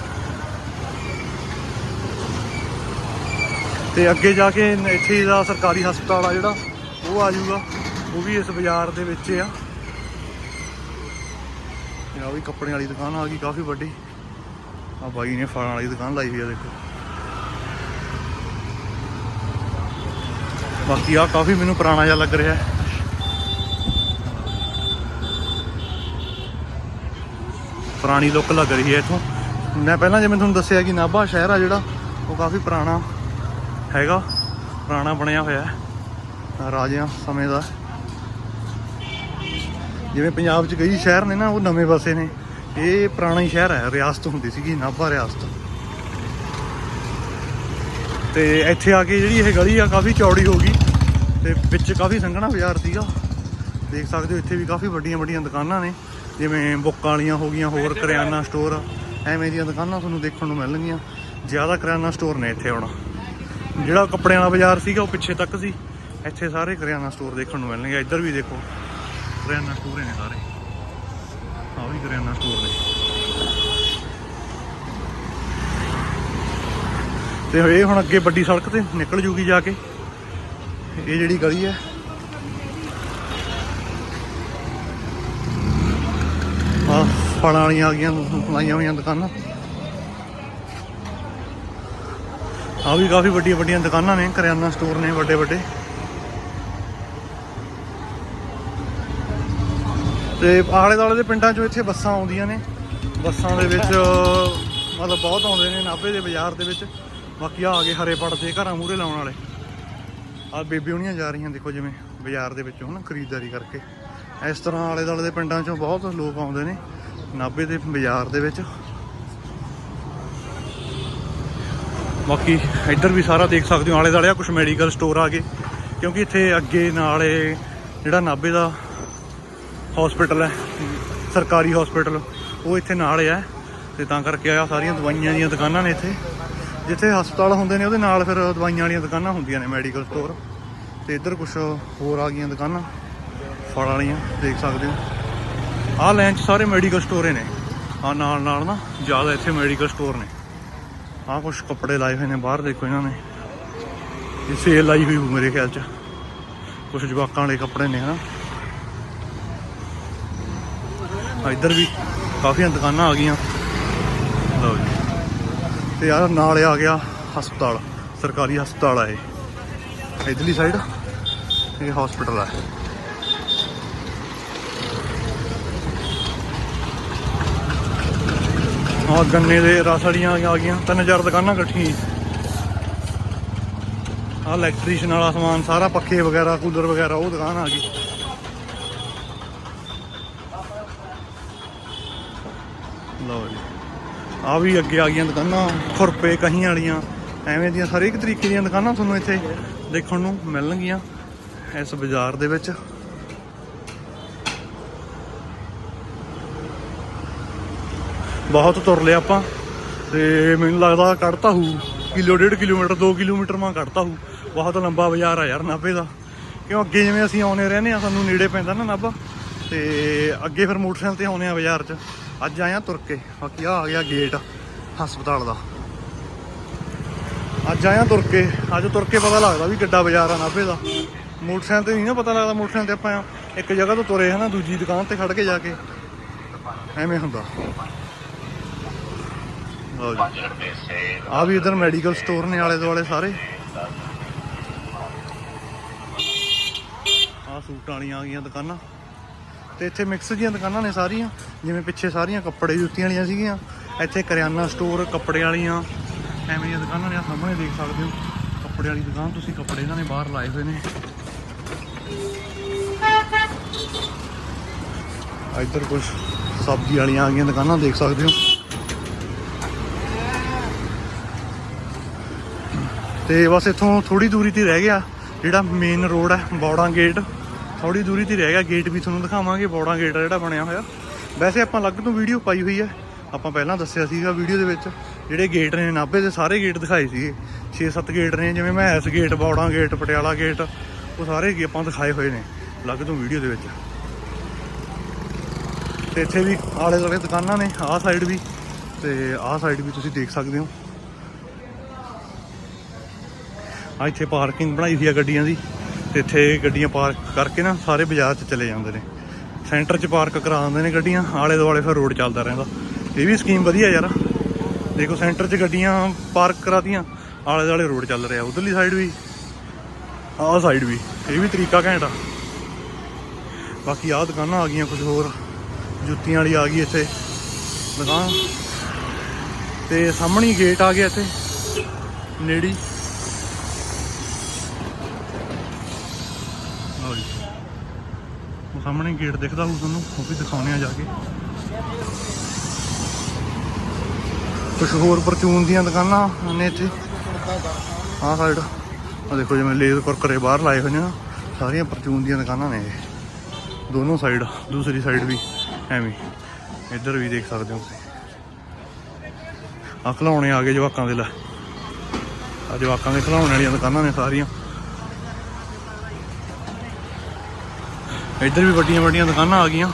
ਤੇ ਅੱਗੇ ਜਾ ਕੇ ਇੱਥੇ ਦਾ ਸਰਕਾਰੀ ਹਸਪਤਾਲ ਆ ਜਿਹੜਾ, ਉਹ ਆ ਜਾਊਗਾ। ਉਹ ਵੀ ਇਸ ਬਾਜ਼ਾਰ ਦੇ ਵਿੱਚ ਆ। ਇਹ ਆ ਵੀ ਕੱਪੜਿਆਂ ਵਾਲੀ ਦੁਕਾਨ ਆ ਗਈ, ਕਾਫੀ ਵੱਡੀ। ਆ ਬਾਈ ਨੇ ਫਲਾਂ ਵਾਲੀ ਦੁਕਾਨ ਲਾਈ ਹੋਈ ਆ, ਦੇਖੋ। ਬਾਕੀ ਆ ਕਾਫੀ ਮੈਨੂੰ ਪੁਰਾਣਾ ਜਿਹਾ ਲੱਗ ਰਿਹਾ ਪੁਰਾਣੀ ਲੁੱਕ ਲੱਗ ਰਹੀ ਹੈ ਇਥੋਂ। ਮੈਂ ਪਹਿਲਾਂ ਜਿਵੇਂ ਤੁਹਾਨੂੰ ਦੱਸਿਆ ਕਿ ਨਾਭਾ ਸ਼ਹਿਰ ਆ ਜਿਹੜਾ, ਉਹ ਕਾਫੀ ਪੁਰਾਣਾ। ਹੈਗਾ, ਪੁਰਾਣਾ ਬਣਿਆ ਹੋਇਆ ਹੈ, ਰਾਜਿਆਂ ਸਮੇਂ ਦਾ। ਜਿਵੇਂ ਪੰਜਾਬ 'ਚ ਕਈ ਸ਼ਹਿਰ ਨੇ ਨਾ, ਉਹ ਨਵੇਂ ਵਸੇ ਨੇ। ਇਹ ਪੁਰਾਣਾ ਹੀ ਸ਼ਹਿਰ ਹੈ, ਰਿਆਸਤ ਹੁੰਦੀ ਸੀਗੀ, ਨਾਭਾ ਰਿਆਸਤ। ਤੇ ਇੱਥੇ ਆ ਕੇ ਜਿਹੜੀ ਇਹ ਗਲੀ ਆ, ਕਾਫੀ ਚੌੜੀ ਹੋ ਗਈ। ਤੇ ਵਿੱਚ ਕਾਫੀ ਸੰਘਣਾ ਬਾਜ਼ਾਰ ਸੀਗਾ। ਦੇਖ ਸਕਦੇ ਹੋ, ਇੱਥੇ ਵੀ ਕਾਫੀ ਵੱਡੀਆਂ ਵੱਡੀਆਂ ਦੁਕਾਨਾਂ ਨੇ। ਜਿਵੇਂ ਬੁੱਕਾਂ ਵਾਲੀਆਂ ਹੋ ਗਈਆਂ, ਹੋਰ ਕਰਿਆਨਾ ਸਟੋਰ ਐਵੇਂ ਦੀਆਂ ਦੁਕਾਨਾਂ ਤੁਹਾਨੂੰ ਦੇਖਣ ਨੂੰ ਮਿਲਣਗੀਆਂ। ਜ਼ਿਆਦਾ ਕਰਿਆਨਾ ਸਟੋਰ ਨੇ ਇੱਥੇ ਹੁਣ। ਜਿਹੜਾ ਕੱਪੜਿਆਂ ਵਾਲਾ ਬਾਜ਼ਾਰ ਸੀਗਾ ਉਹ ਪਿੱਛੇ ਤੱਕ ਸੀ। ਇੱਥੇ ਸਾਰੇ ਕਰਿਆਨਾ ਸਟੋਰ ਦੇਖਣ ਨੂੰ ਮਿਲਣਗੇ। ਇੱਧਰ ਵੀ ਦੇਖੋ, ਕਰਿਆਨਾ ਸਟੋਰ ਨੇ ਸਾਰੇ। ਆਹ ਵੀ ਕਰਿਆਨਾ ਸਟੋਰ ਨੇ। ਤੇ ਇਹ ਹੁਣ ਅੱਗੇ ਵੱਡੀ ਸੜਕ ਤੇ ਨਿਕਲ ਜੂਗੀ ਜਾ ਕੇ। ਇਹ ਜਿਹੜੀ ਗਲੀ ਹੈ। ਆ ਫਲਾਂ ਵਾਲੀਆਂ ਆ ਗਈਆਂ ਲਾਈਆਂ ਹੋਈਆਂ ਦੁਕਾਨਾਂ। ਆ ਵੀ ਕਾਫੀ ਵੱਡੀਆਂ ਵੱਡੀਆਂ ਦੁਕਾਨਾਂ ਨੇ, ਕਰਿਆਨਾ ਸਟੋਰ ਨੇ, ਵੱਡੇ ਵੱਡੇ। ਤੇ ਆਲੇ ਦੁਆਲੇ ਦੇ ਪਿੰਡਾਂ ਚੋਂ ਇੱਥੇ ਬੱਸਾਂ ਆਉਂਦੀਆਂ ਨੇ। ਬੱਸਾਂ ਦੇ ਵਿੱਚ, ਮਤਲਬ ਬਹੁਤ ਆਉਂਦੇ ਨੇ ਨਾਭੇ ਦੇ ਬਾਜ਼ਾਰ ਦੇ ਵਿੱਚ। ਬਾਕੀ ਆ ਆ ਗਏ ਹਰੇ ਪੜਦੇ ਘਰਾਂ ਮੂਹਰੇ ਲਾਉਣ ਵਾਲੇ। ਆ ਬੇਬੀ ਹੁਣੀਆਂ ਜਾ ਰਹੀਆਂ, ਦੇਖੋ ਜਿਵੇਂ ਬਾਜ਼ਾਰ ਦੇ ਵਿੱਚੋਂ ਹਨਾ, ਖਰੀਦਦਾਰੀ ਕਰਕੇ। ਇਸ ਤਰ੍ਹਾਂ ਆਲੇ ਦੁਆਲੇ ਦੇ ਪਿੰਡਾਂ ਚੋਂ ਬਹੁਤ ਲੋਕ ਆਉਂਦੇ ਨੇ, ਨਾਭੇ ਦੇ ਬਾਜ਼ਾਰ ਦੇ ਵਿੱਚ। ਬਾਕੀ ਇੱਧਰ ਵੀ ਸਾਰਾ ਦੇਖ ਸਕਦੇ ਹੋ, ਆਲੇ ਦੁਆਲੇ ਆ ਕੁਝ ਮੈਡੀਕਲ ਸਟੋਰ ਆ ਗਏ ਕਿਉਂਕਿ ਇੱਥੇ ਅੱਗੇ ਨਾਲੇ ਜਿਹੜਾ ਨਾਭੇ ਦਾ ਹਸਪੀਟਲ ਹੈ, ਸਰਕਾਰੀ ਹਸਪੀਟਲ ਉਹ ਇੱਥੇ ਨਾਲ ਹੈ। ਤੇ ਤਾਂ ਕਰਕੇ ਆ ਸਾਰੀਆਂ ਦਵਾਈਆਂ ਦੀਆਂ ਦੁਕਾਨਾਂ ਨੇ ਇੱਥੇ। ਜਿੱਥੇ ਹਸਪਤਾਲ ਹੁੰਦੇ ਨੇ, ਉਹਦੇ ਨਾਲ ਫਿਰ ਦਵਾਈਆਂ ਵਾਲੀਆਂ ਦੁਕਾਨਾਂ ਹੁੰਦੀਆਂ ਨੇ ਮੈਡੀਕਲ ਸਟੋਰ ਤੇ ਇੱਧਰ ਕੁਝ ਹੋਰ ਆ ਗਈਆਂ ਦੁਕਾਨਾਂ, ਫਲ ਵਾਲੀਆਂ, ਦੇਖ ਸਕਦੇ ਹੋ। ਆਹ ਲਾਈਨ 'ਚ ਸਾਰੇ ਮੈਡੀਕਲ ਸਟੋਰ ਨੇ। ਆ ਨਾਲ ਨਾਲ ਨਾ ਜ਼ਿਆਦਾ ਇੱਥੇ ਮੈਡੀਕਲ ਸਟੋਰ ਨੇ। ਆਹ ਕੁਝ ਕੱਪੜੇ ਲਾਏ ਹੋਏ ਨੇ, ਬਾਹਰ ਦੇਖੋ ਇਹਨਾਂ ਨੇ। ਇਹ ਸੇਲ ਲਾਈ ਹੋਈ ਹੋਊ ਮੇਰੇ ਖਿਆਲ 'ਚ। ਕੁਝ ਜਵਾਕਾਂ ਵਾਲੇ ਕੱਪੜੇ ਨੇ, ਹਨਾ। ਆ ਇੱਧਰ ਵੀ ਕਾਫੀਆਂ ਦੁਕਾਨਾਂ ਆ ਗਈਆਂ। ਲਓ ਜੀ। ਤੇ ਯਾਰ ਨਾਲ ਆ ਗਿਆ ਹਸਪਤਾਲ, ਸਰਕਾਰੀ ਹਸਪਤਾਲ ਆ ਇਹ। ਇਧਰਲੀ ਸਾਈਡ ਇਹ ਹਸਪੀਟਲ ਆ। ਆ ਗੰਨੇ ਦੇ ਰਸ ਵਾਲੀਆਂ ਆ ਗਈਆਂ, ਤਿੰਨ ਚਾਰ ਦੁਕਾਨਾਂ ਇਕੱਠੀਆਂ ਹੀ ਆ ਇਲੈਕਟ੍ਰੀਸ਼ੀਅਨ ਵਾਲਾ ਸਮਾਨ, ਸਾਰਾ ਪੱਖੇ ਵਗੈਰਾ, ਕੂਲਰ ਵਗੈਰਾ, ਉਹ ਦੁਕਾਨ ਆ ਗਈ। ਲਓ ਜੀ। ਆ ਵੀ ਅੱਗੇ ਆ ਗਈਆਂ ਦੁਕਾਨਾਂ, ਖੁਰਪੇ, ਕਹੀਆਂ ਵਾਲੀਆਂ। ਐਵੇਂ ਦੀਆਂ ਹਰੇਕ ਤਰੀਕੇ ਦੀਆਂ ਦੁਕਾਨਾਂ ਤੁਹਾਨੂੰ ਇੱਥੇ ਦੇਖਣ ਨੂੰ ਮਿਲਣਗੀਆਂ ਇਸ ਬਾਜ਼ਾਰ ਦੇ ਵਿੱਚ। ਬਹੁਤ ਤੁਰ ਲਿਆ ਆਪਾਂ। ਤੇ ਮੈਨੂੰ ਲੱਗਦਾ ਕੱਢਤਾ ਹੂ। ਕਿਲੋ, ਡੇਢ ਕਿਲੋਮੀਟਰ 2 ਕਿਲੋਮੀਟਰ ਮਾਂ ਕੱਢਤਾ ਹੂ। ਬਹੁਤ ਲੰਬਾ ਬਾਜ਼ਾਰ ਆ ਯਾਰ ਨਾਭੇ ਦਾ। ਕਿਉਂ ਅੱਗੇ ਜਿਵੇਂ ਅਸੀਂ ਆਉਨੇ ਰਹਿੰਦੇ ਆ ਸਾਨੂੰ ਨੇੜੇ ਪੈਂਦਾ ਨਾ ਨਾਭਾ। ਤੇ ਅੱਗੇ ਫਿਰ ਮੋਟਰਸਾਈਕਲ ਤੇ ਆਉਨੇ ਆ ਬਾਜ਼ਾਰ 'ਚ। ਅੱਜ ਆਇਆ ਤੁਰ ਕੇ। ਬਾਕੀ ਆ ਆ ਗਿਆ ਗੇਟ ਹਸਪਤਾਲ ਦਾ। ਅੱਜ ਆਇਆ ਤੁਰ ਕੇ। ਅੱਜ ਤੁਰ ਕੇ ਪਤਾ ਲੱਗਦਾ ਵੀ ਕਿੱਡਾ ਬਾਜ਼ਾਰ ਆ ਨਾਭੇ ਦਾ। ਮੋਟਰਸਾਈਕਲ ਤੇ ਨਹੀਂ ਨਾ ਪਤਾ ਲੱਗਦਾ ਮੋਟਰਸਾਈਕਲ ਤੇ ਆਪਾਂ ਇੱਕ ਜਗ੍ਹਾ ਤੋਂ ਤੁਰੇ ਹਨਾ, ਦੂਜੀ ਦੁਕਾਨ ਤੇ ਖੜ ਕੇ ਜਾ ਕੇ। ਐਵੇਂ ਹੁੰਦਾ। ਲਓ ਜੀ। ਆ ਵੀ ਇਧਰ ਮੈਡੀਕਲ ਸਟੋਰ ਨੇ ਆਲੇ ਦੁਆਲੇ ਸਾਰੇ। ਆ ਸੂਟਾਂ ਵਾਲੀਆਂ ਆ ਗਈਆਂ ਦੁਕਾਨਾਂ। ਤੇ ਇੱਥੇ ਮਿਕਸ ਜੀਆਂ ਦੁਕਾਨਾਂ ਨੇ ਸਾਰੀਆਂ, ਜਿਵੇਂ ਪਿੱਛੇ ਸਾਰੀਆਂ ਕੱਪੜੇ ਜੁੱਤੀਆਂ ਵਾਲੀਆਂ ਸੀਗੀਆਂ। ਇੱਥੇ ਕਰਿਆਨਾ ਸਟੋਰ ਕੱਪੜੇ ਵਾਲੀਆਂ, ਐਵੇਂ ਦੀਆਂ ਦੁਕਾਨਾਂ ਨੇ। ਆ ਸਾਹਮਣੇ ਦੇਖ ਸਕਦੇ ਹੋ, ਕੱਪੜੇ ਵਾਲੀ ਦੁਕਾਨ। ਤੁਸੀਂ ਕੱਪੜੇ ਇਹਨਾਂ ਨੇ ਬਾਹਰ ਲਾਏ ਹੋਏ ਨੇ। ਇੱਧਰ ਕੁਝ ਸਬਜ਼ੀ ਵਾਲੀਆਂ ਆ ਗਈਆਂ ਦੁਕਾਨਾਂ, ਦੇਖ ਸਕਦੇ ਹੋ। ਤੇ ਬਸ ਇੱਥੋਂ ਥੋੜੀ ਦੂਰੀ ਤੇ ਰਹਿ ਗਿਆ, ਜਿਹੜਾ ਮੇਨ ਰੋਡ ਹੈ, ਬੌੜਾ ਗੇਟ ਥੋੜੀ ਦੂਰੀ ਤੇ ਰਹਿ ਗਿਆ ਗੇਟ ਵੀ ਤੁਹਾਨੂੰ ਦਿਖਾਵਾਂਗੇ, ਬੌੜਾ ਗੇਟ ਜਿਹੜਾ ਬਣਿਆ ਹੋਇਆ। ਵੈਸੇ ਆਪਾਂ ਅਲੱਗ ਤੋਂ ਵੀਡੀਓ ਪਾਈ ਹੋਈ ਹੈ। ਆਪਾਂ ਪਹਿਲਾਂ ਦੱਸਿਆ ਸੀਗਾ ਵੀਡੀਓ ਦੇ ਵਿੱਚ, ਜਿਹੜੇ ਗੇਟ ਨੇ ਨਾਭੇ ਦੇ ਸਾਰੇ ਗੇਟ ਦਿਖਾਏ ਸੀਗੇ। 6-7 ਗੇਟ ਨੇ, ਜਿਵੇਂ Mehas gate Baura gate Patiala gate ਉਹ ਸਾਰੇ ਗੇ ਆਪਾਂ ਦਿਖਾਏ ਹੋਏ ਨੇ, ਅਲੱਗ ਤੋਂ ਵੀਡੀਓ ਦੇ ਵਿੱਚ। ਤੇ ਇੱਥੇ ਵੀ ਆਲੇ ਦੁਆਲੇ ਦੁਕਾਨਾਂ ਨੇ, ਆਹ ਸਾਈਡ ਵੀ, ਤੇ ਆਹ ਸਾਈਡ ਵੀ ਤੁਸੀਂ ਦੇਖ ਸਕਦੇ ਹੋ। ਆ ਇੱਥੇ ਪਾਰਕਿੰਗ ਬਣਾਈ ਹੋਈ ਆ ਗੱਡੀਆਂ ਦੀ ਤੇ ਇੱਥੇ ਗੱਡੀਆਂ ਪਾਰਕ ਕਰਕੇ ਨਾ ਸਾਰੇ ਬਾਜ਼ਾਰ 'ਚ ਚਲੇ ਜਾਂਦੇ ਨੇ। ਸੈਂਟਰ 'ਚ ਪਾਰਕ ਕਰਾ ਦਿੰਦੇ ਨੇ ਗੱਡੀਆਂ, ਆਲੇ ਦੁਆਲੇ ਫਿਰ ਰੋਡ ਚੱਲਦਾ ਰਹਿੰਦਾ। ਇਹ ਵੀ ਸਕੀਮ ਵਧੀਆ ਯਾਰ। ਦੇਖੋ ਸੈਂਟਰ 'ਚ ਗੱਡੀਆਂ ਪਾਰਕ ਕਰਾਤੀਆਂ, ਆਲੇ ਦੁਆਲੇ ਰੋਡ ਚੱਲ ਰਿਹਾ, ਉਧਰਲੀ ਸਾਈਡ ਵੀ, ਆਹ ਸਾਈਡ ਵੀ, ਇਹ ਵੀ ਤਰੀਕਾ ਘੈਂਟ ਆ। ਬਾਕੀ ਆਹ ਦੁਕਾਨਾਂ ਆ ਗਈਆਂ ਕੁਝ ਹੋਰ, ਜੁੱਤੀਆਂ ਵਾਲੀ ਆ ਗਈ ਇੱਥੇ। ਦੁਕਾਨ ਤੇ ਸਾਹਮਣੇ ਗੇਟ ਆ ਗਿਆ ਇੱਥੇ। ਨੇੜੀ। ਸਾਹਮਣੇ ਗੇਟ ਦਿਖਦਾ ਹੋਊ ਤੁਹਾਨੂੰ, ਉਹ ਵੀ ਦਿਖਾਉਂਦੇ ਆ ਜਾ ਕੇ। ਕੁਝ ਹੋਰ ਪਰਚੂਨ ਦੀਆਂ ਦੁਕਾਨਾਂ ਨੇ ਇੱਥੇ। ਆਹ ਸਾਈਡ ਆ ਦੇਖੋ ਜਿਵੇਂ ਲੇਜ਼ ਕੁਰਕਰੇ ਬਾਹਰ ਲਾਏ ਹੋਏ ਨੇ ਨਾ, ਸਾਰੀਆਂ ਪਰਚੂਨ ਦੀਆਂ ਦੁਕਾਨਾਂ ਨੇ ਇਹ। ਦੋਨੋਂ ਸਾਈਡ ਦੂਸਰੀ ਸਾਈਡ ਵੀ, ਐਵੇਂ। ਇੱਧਰ ਵੀ ਦੇਖ ਸਕਦੇ ਹੋ ਤੁਸੀਂ। ਆ ਖਿਲਾਉਣੇ ਆ ਗਏ ਜਵਾਕਾਂ ਦੇ ਲੈ। ਆ ਜਵਾਕਾਂ ਦੇ ਖਿਲਾਉਣੇ ਵਾਲੀਆਂ ਦੁਕਾਨਾਂ ਨੇ ਸਾਰੀਆਂ। ਇੱਧਰ ਵੀ ਵੱਡੀਆਂ ਵੱਡੀਆਂ ਦੁਕਾਨਾਂ ਆ ਗਈਆਂ।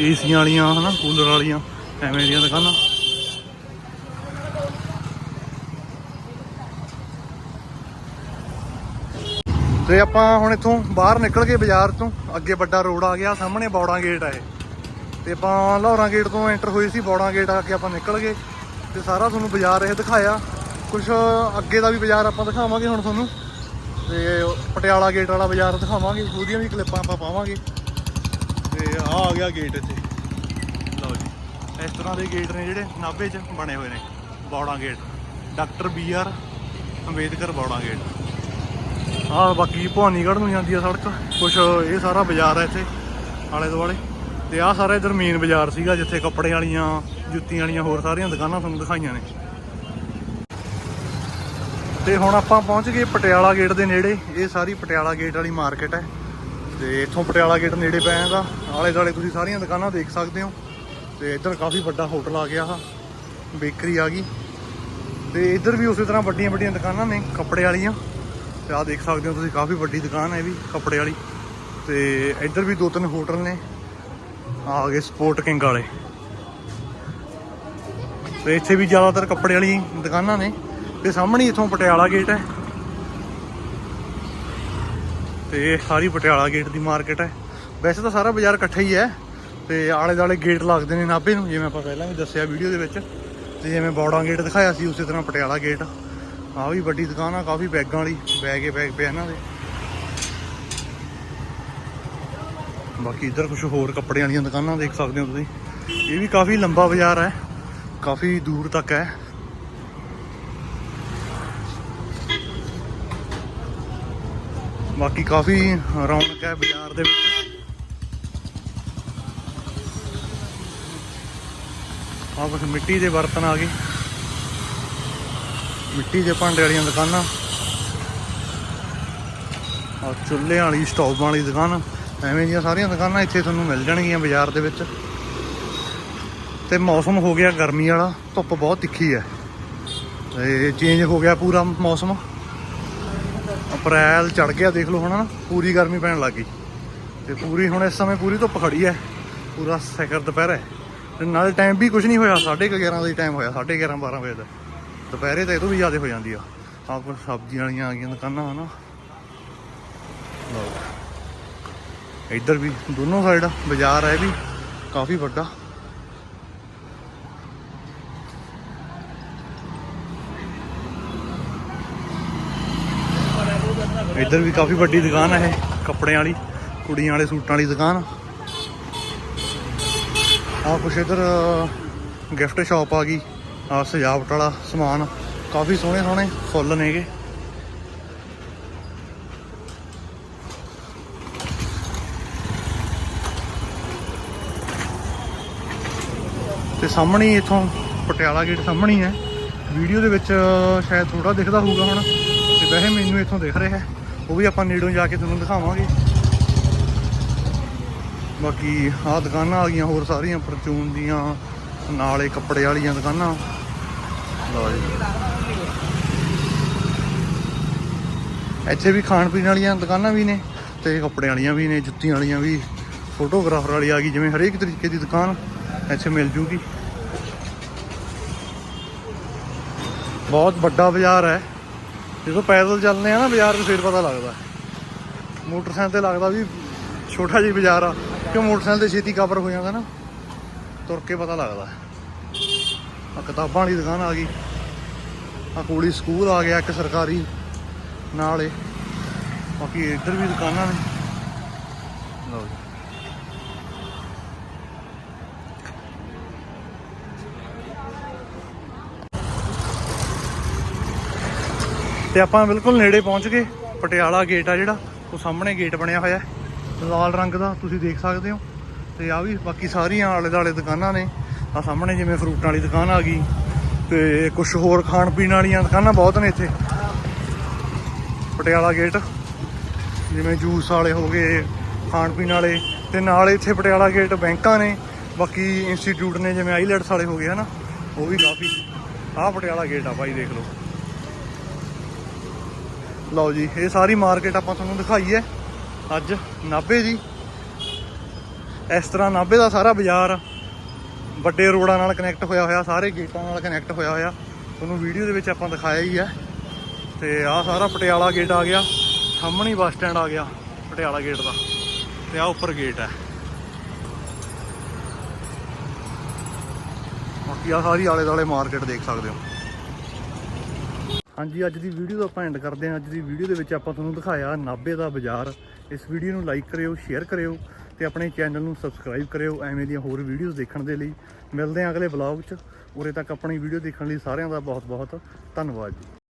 ਏਸੀਆਂ ਵਾਲੀਆਂ, ਹਨਾ, ਕੂਲਰ ਵਾਲੀਆਂ, ਐਵੇਂ ਦੀਆਂ ਦੁਕਾਨਾਂ। ਤੇ ਆਪਾਂ ਹੁਣ ਇੱਥੋਂ ਬਾਹਰ ਨਿਕਲ ਕੇ ਬਾਜ਼ਾਰ ਤੋਂ। ਅੱਗੇ ਵੱਡਾ ਰੋਡ ਆ ਗਿਆ, ਸਾਹਮਣੇ ਬੌੜਾ ਗੇਟ ਆ ਇਹ। ਤੇ ਆਪਾਂ ਲਾਹੌਰਾਂ ਗੇਟ ਤੋਂ ਐਂਟਰ ਹੋਏ ਸੀ, ਬੌੜਾ ਗੇਟ ਆ ਕੇ ਆਪਾਂ ਨਿਕਲ ਗਏ। ਤੇ ਸਾਰਾ ਤੁਹਾਨੂੰ ਬਾਜ਼ਾਰ ਇਹ ਦਿਖਾਇਆ। ਕੁਝ ਅੱਗੇ ਦਾ ਵੀ ਬਾਜ਼ਾਰ ਆਪਾਂ ਦਿਖਾਵਾਂਗੇ ਹੁਣ ਤੁਹਾਨੂੰ। ਤੇ ਪਟਿਆਲਾ ਗੇਟ ਵਾਲਾ ਬਾਜ਼ਾਰ ਦਿਖਾਵਾਂਗੇ, ਉਹਦੀਆਂ ਵੀ ਕਲਿੱਪਾਂ ਆਪਾਂ ਪਾਵਾਂਗੇ। ਤੇ ਆ ਆ ਗਿਆ ਗੇਟ ਇੱਥੇ। ਲਓ ਜੀ, ਇਸ ਤਰ੍ਹਾਂ ਦੇ ਗੇਟ ਨੇ ਜਿਹੜੇ ਨਾਭੇ 'ਚ ਬਣੇ ਹੋਏ ਨੇ, Baura gate doctor B R Ambedkar Baura gate ਆਹ ਬਾਕੀ ਭਵਾਨੀਗੜ੍ਹ ਨੂੰ ਜਾਂਦੀ ਆ ਸੜਕ, ਕੁਛ ਇਹ ਸਾਰਾ ਬਾਜ਼ਾਰ ਹੈ ਇੱਥੇ, ਆਲੇ ਦੁਆਲੇ। ਤੇ ਆਹ ਸਾਰਾ ਇਧਰ ਮੇਨ ਬਾਜ਼ਾਰ ਸੀਗਾ, ਜਿੱਥੇ ਕੱਪੜੇ ਵਾਲੀਆਂ, ਜੁੱਤੀਆਂ ਵਾਲੀਆਂ ਹੋਰ ਸਾਰੀਆਂ ਦੁਕਾਨਾਂ ਤੁਹਾਨੂੰ ਦਿਖਾਈਆਂ ਨੇ। ਤੇ ਹੁਣ ਆਪਾਂ ਪਹੁੰਚ ਗਏ ਪਟਿਆਲਾ ਗੇਟ ਦੇ ਨੇੜੇ। ਇਹ ਸਾਰੀ ਪਟਿਆਲਾ ਗੇਟ ਵਾਲੀ ਮਾਰਕੀਟ ਹੈ। ਤੇ ਇੱਥੋਂ ਪਟਿਆਲਾ ਗੇਟ ਨੇੜੇ ਪੈ ਜਾਂਦਾ। ਆਲੇ ਦੁਆਲੇ ਤੁਸੀਂ ਸਾਰੀਆਂ ਦੁਕਾਨਾਂ ਦੇਖ ਸਕਦੇ ਹੋ। ਤੇ ਇੱਧਰ ਕਾਫੀ ਵੱਡਾ ਹੋਟਲ ਆ ਗਿਆ ਆ ਬੇਕਰੀ ਆ ਗਈ। ਤੇ ਇੱਧਰ ਵੀ ਉਸੇ ਤਰ੍ਹਾਂ ਵੱਡੀਆਂ ਵੱਡੀਆਂ ਦੁਕਾਨਾਂ ਨੇ, ਕੱਪੜੇ ਵਾਲੀਆਂ। ਤੇ ਆਹ ਦੇਖ ਸਕਦੇ ਹੋ ਤੁਸੀਂ, ਕਾਫੀ ਵੱਡੀ ਦੁਕਾਨ ਹੈ ਇਹ ਵੀ, ਕੱਪੜੇ ਵਾਲੀ। ਤੇ ਇੱਧਰ ਵੀ ਦੋ ਤਿੰਨ ਹੋਟਲ ਨੇ। ਆ ਗਏ ਸਪੋਰਟ ਕਿੰਗ ਵਾਲੇ। ਤੇ ਇੱਥੇ ਵੀ ਜ਼ਿਆਦਾਤਰ ਕੱਪੜੇ ਵਾਲੀ ਦੁਕਾਨਾਂ ਨੇ। ਤੇ ਸਾਹਮਣੇ ਹੀ ਇੱਥੋਂ ਪਟਿਆਲਾ ਗੇਟ ਹੈ। ਤੇ ਸਾਰੀ ਪਟਿਆਲਾ ਗੇਟ ਦੀ ਮਾਰਕੀਟ ਹੈ। ਵੈਸੇ ਤਾਂ ਸਾਰਾ ਬਾਜ਼ਾਰ ਇਕੱਠਾ ਹੀ ਹੈ। ਤੇ ਆਲੇ ਦਾਲੇ ਗੇਟ ਲੱਗਦੇ ਨੇ ਨਾਭੇ ਨੂੰ, ਜਿਵੇਂ ਆਪਾਂ ਪਹਿਲਾਂ ਵੀ ਦੱਸਿਆ ਵੀਡੀਓ ਦੇ ਵਿੱਚ। ਤੇ ਜਿਵੇਂ ਬੌੜਾ ਗੇਟ ਦਿਖਾਇਆ ਸੀ, ਉਸੇ ਤਰ੍ਹਾਂ ਪਟਿਆਲਾ ਗੇਟ ਆ ਵੀ ਵੱਡੀ ਦੁਕਾਨ ਆ, ਕਾਫੀ ਬੈਗਾਂ ਵਾਲੀ, ਬੈਗ ਬੈਗ ਪਿਆ ਇਹਨਾਂ ਦੇ। ਬਾਕੀ ਇੱਧਰ ਕੁਝ ਹੋਰ ਕੱਪੜੇ ਵਾਲੀਆਂ ਦੁਕਾਨਾਂ ਦੇਖ ਸਕਦੇ ਹੋ ਤੁਸੀਂ। ਇਹ ਵੀ ਕਾਫੀ ਲੰਬਾ ਬਾਜ਼ਾਰ ਹੈ। ਕਾਫੀ ਦੂਰ ਤੱਕ ਹੈ। ਬਾਕੀ ਕਾਫੀ ਰੌਣਕ ਹੈ ਬਾਜ਼ਾਰ ਦੇ ਵਿੱਚ। ਆਹ ਕੁਝ ਮਿੱਟੀ ਦੇ ਬਰਤਨ ਆ ਗਏ। ਮਿੱਟੀ ਦੇ ਭਾਂਡੇ ਵਾਲੀਆਂ ਦੁਕਾਨਾਂ। ਆ ਚੁੱਲ੍ਹੇ ਵਾਲੀ, ਸਟੋਵ ਵਾਲੀ ਦੁਕਾਨ। ਐਵੇਂ ਦੀਆਂ ਸਾਰੀਆਂ ਦੁਕਾਨਾਂ ਇੱਥੇ ਤੁਹਾਨੂੰ ਮਿਲ ਜਾਣਗੀਆਂ ਬਾਜ਼ਾਰ ਦੇ ਵਿੱਚ। ਤੇ ਮੌਸਮ ਹੋ ਗਿਆ ਗਰਮੀ ਵਾਲਾ, ਧੁੱਪ ਬਹੁਤ ਤਿੱਖੀ ਹੈ। ਤੇ ਚੇਂਜ ਹੋ ਗਿਆ ਪੂਰਾ ਮੌਸਮ। ਅਪ੍ਰੈਲ ਚੜ ਗਿਆ, ਦੇਖ ਲਓ ਹੁਣ ਨਾ ਪੂਰੀ ਗਰਮੀ ਪੈਣ ਲੱਗ ਗਈ। ਤੇ ਪੂਰੀ ਹੁਣ ਇਸ ਸਮੇਂ ਪੂਰੀ ਧੁੱਪ ਖੜੀ ਹੈ ਪੂਰਾ ਸਿਖਰ ਦੁਪਹਿਰ ਹੈ ਤੇ ਨਾਲੇ ਟਾਈਮ ਵੀ ਕੁਝ ਨਹੀਂ ਹੋਇਆ 11:30 ਦਾ ਹੀ ਟਾਈਮ ਹੋਇਆ 11:30 12 ਵਜੇ ਦਾ। ਦੁਪਹਿਰੇ ਤਾਂ ਇਹ ਤੋਂ ਵੀ ਜ਼ਿਆਦਾ ਹੋ ਜਾਂਦੀ ਆ। ਆਹ ਕੁਝ ਸਬਜ਼ੀਆਂ ਵਾਲੀਆਂ ਆ ਗਈਆਂ ਦੁਕਾਨਾਂ, ਹਨਾ। ਲਓ। ਇੱਧਰ ਵੀ, ਦੋਨੋਂ ਸਾਈਡ ਬਾਜ਼ਾਰ ਹੈ ਵੀ, ਕਾਫੀ ਵੱਡਾ। ਇੱਧਰ ਵੀ ਕਾਫੀ ਵੱਡੀ ਦੁਕਾਨ ਹੈ ਇਹ, ਕੱਪੜਿਆਂ ਵਾਲੀ, ਕੁੜੀਆਂ ਵਾਲੇ ਸੂਟਾਂ ਵਾਲੀ ਦੁਕਾਨ। ਆ ਕੁਛ ਇੱਧਰ ਗਿਫਟ ਸ਼ਾਪ ਆ ਗਈ। ਆ ਸਜਾਵਟ ਵਾਲਾ ਸਮਾਨ, ਕਾਫੀ ਸੋਹਣੇ ਸੋਹਣੇ, ਫੁੱਲ ਨੇਗੇ। ਤੇ ਸਾਹਮਣੇ ਹੀ ਇੱਥੋਂ ਪਟਿਆਲਾ ਗੇਟ ਸਾਹਮਣੇ ਹੈ ਵੀਡੀਓ ਦੇ ਵਿੱਚ ਸ਼ਾਇਦ ਥੋੜਾ ਦਿਖਦਾ ਹੋਊਗਾ ਹੁਣ। ਤੇ ਵੈਸੇ ਮੈਨੂੰ ਇੱਥੋਂ ਦਿਖ ਰਿਹਾ ਹੈ। ਉਹ ਵੀ ਆਪਾਂ ਨੇੜੋਂ ਜਾ ਕੇ ਤੁਹਾਨੂੰ ਦਿਖਾਵਾਂਗੇ। ਬਾਕੀ ਆਹ ਦੁਕਾਨਾਂ ਆ ਗਈਆਂ ਹੋਰ ਸਾਰੀਆਂ, ਪਰਚੂਨ ਦੀਆਂ, ਨਾਲੇ ਕੱਪੜੇ ਵਾਲੀਆਂ ਦੁਕਾਨਾਂ। ਲਓ ਜੀ। ਇੱਥੇ ਵੀ ਖਾਣ ਪੀਣ ਵਾਲੀਆਂ ਦੁਕਾਨਾਂ ਵੀ ਨੇ ਤੇ ਕੱਪੜੇ ਵਾਲੀਆਂ ਵੀ ਨੇ, ਜੁੱਤੀਆਂ ਵਾਲੀਆਂ ਵੀ। ਫੋਟੋਗ੍ਰਾਫਰ ਵਾਲੀ ਆ ਗਈ, ਜਿਵੇਂ ਹਰੇਕ ਤਰੀਕੇ ਦੀ ਦੁਕਾਨ ਇੱਥੇ ਮਿਲ ਜੂਗੀ। ਬਹੁਤ ਵੱਡਾ ਬਾਜ਼ਾਰ ਹੈ। ਜਦੋਂ ਪੈਦਲ ਚੱਲਦੇ ਆ ਨਾ ਬਾਜ਼ਾਰ 'ਚ, ਫਿਰ ਪਤਾ ਲੱਗਦਾ। ਮੋਟਰਸਾਈਕਲ ਤੇ ਲੱਗਦਾ ਵੀ ਛੋਟਾ ਜਿਹਾ ਬਾਜ਼ਾਰ ਆ ਕਿ ਮੋਟਰਸਾਈਕਲ ਤੇ ਛੇਤੀ ਕਵਰ ਹੋ ਜਾਂਦਾ ਨਾ। ਤੁਰ ਕੇ ਪਤਾ ਲੱਗਦਾ। ਆ ਕਿਤਾਬਾਂ ਵਾਲੀ ਦੁਕਾਨ ਆ ਗਈ। ਆ ਕੋਲੀ ਸਕੂਲ ਆ ਗਿਆ ਇੱਕ ਸਰਕਾਰੀ, ਨਾਲੇ ਬਾਕੀ ਇੱਧਰ ਵੀ ਦੁਕਾਨਾਂ ਨੇ। ਲਓ ਜੀ। ਤੇ ਆਪਾਂ ਬਿਲਕੁਲ ਨੇੜੇ ਪਹੁੰਚ ਗਏ। ਪਟਿਆਲਾ ਗੇਟ ਆ ਜਿਹੜਾ, ਉਹ ਸਾਹਮਣੇ ਗੇਟ ਬਣਿਆ ਹੋਇਆ ਹੈ। ਲਾਲ ਰੰਗ ਦਾ, ਤੁਸੀਂ ਦੇਖ ਸਕਦੇ ਹੋ। ਤੇ ਆ ਵੀ ਬਾਕੀ ਸਾਰੀਆਂ ਆਲੇ ਦਾਲੇ ਦੁਕਾਨਾਂ ਨੇ। ਆ ਸਾਹਮਣੇ ਜਿਵੇਂ ਫਰੂਟਾਂ ਵਾਲੀ ਦੁਕਾਨ ਆ ਗਈ ਤੇ ਕੁਝ ਹੋਰ ਖਾਣ ਪੀਣ ਵਾਲੀਆਂ ਦੁਕਾਨਾਂ ਬਹੁਤ ਨੇ ਇੱਥੇ। ਪਟਿਆਲਾ ਗੇਟ ਜਿਵੇਂ ਜੂਸ ਵਾਲੇ ਹੋ ਗਏ, ਖਾਣ ਪੀਣ ਵਾਲੇ। ਤੇ ਨਾਲ ਇੱਥੇ ਪਟਿਆਲਾ ਗੇਟ ਬੈਂਕਾਂ ਨੇ। ਬਾਕੀ ਇੰਸਟੀਚਿਊਟ ਨੇ ਜਿਵੇਂ ਆਈਲੈਟਸ ਵਾਲੇ ਹੋ ਗਏ, ਹਨਾ? ਉਹ ਵੀ ਕਾਫੀ। ਆਹ ਪਟਿਆਲਾ ਗੇਟ ਆ, ਭਾਈ ਦੇਖ ਲਓ। ਲਓ ਜੀ, ਇਹ ਸਾਰੀ ਮਾਰਕੀਟ ਆਪਾਂ ਤੁਹਾਨੂੰ ਦਿਖਾਈ ਹੈ ਅੱਜ ਨਾਭੇ ਦੀ। ਇਸ ਤਰ੍ਹਾਂ ਨਾਭੇ ਦਾ ਸਾਰਾ ਬਾਜ਼ਾਰ ਵੱਡੇ ਰੋਡਾਂ ਨਾਲ ਕਨੈਕਟ ਹੋਇਆ ਹੋਇਆ, ਸਾਰੇ ਗੇਟਾਂ ਨਾਲ ਕਨੈਕਟ ਹੋਇਆ ਹੋਇਆ। ਤੁਹਾਨੂੰ ਵੀਡੀਓ ਦੇ ਵਿੱਚ ਆਪਾਂ ਦਿਖਾਇਆ ਹੀ ਹੈ। ਤੇ ਆਹ ਸਾਰਾ ਪਟਿਆਲਾ ਗੇਟ ਆ ਗਿਆ। ਸਾਹਮਣੇ ਬੱਸ ਸਟੈਂਡ ਆ ਗਿਆ, ਪਟਿਆਲਾ ਗੇਟ ਦਾ। ਤੇ ਆਹ ਉੱਪਰ ਗੇਟ ਹੈ। ਬਾਕੀ ਆ ਸਾਰੀ ਆਲੇ ਦਾਲੇ ਮਾਰਕੀਟ ਦੇਖ ਸਕਦੇ ਹੋ। ਹਾਂਜੀ, ਅੱਜ ਦੀ ਵੀਡੀਓ ਦਾ ਆਪਾਂ ਐਂਡ ਕਰਦੇ ਹਾਂ। ਅੱਜ ਦੀ ਵੀਡੀਓ ਦੇ ਵਿੱਚ ਆਪਾਂ ਤੁਹਾਨੂੰ ਦਿਖਾਇਆ ਨਾਭੇ ਦਾ ਬਾਜ਼ਾਰ। ਇਸ ਵੀਡੀਓ ਨੂੰ ਲਾਈਕ ਕਰਿਓ ਸ਼ੇਅਰ ਕਰਿਓ ਤੇ ਆਪਣੇ ਚੈਨਲ ਨੂੰ ਸਬਸਕ੍ਰਾਈਬ ਕਰਿਓ ਐਵੇਂ ਦੀਆਂ ਹੋਰ ਵੀਡੀਓਜ਼ ਦੇਖਣ ਦੇ ਲਈ। ਮਿਲਦੇ ਹਾਂ ਅਗਲੇ ਵਲੌਗ 'ਚ। ਉਰੇ ਤੱਕ ਆਪਣੀ ਵੀਡੀਓ ਦੇਖਣ ਲਈ ਸਾਰਿਆਂ ਦਾ ਬਹੁਤ ਬਹੁਤ ਧੰਨਵਾਦ ਜੀ।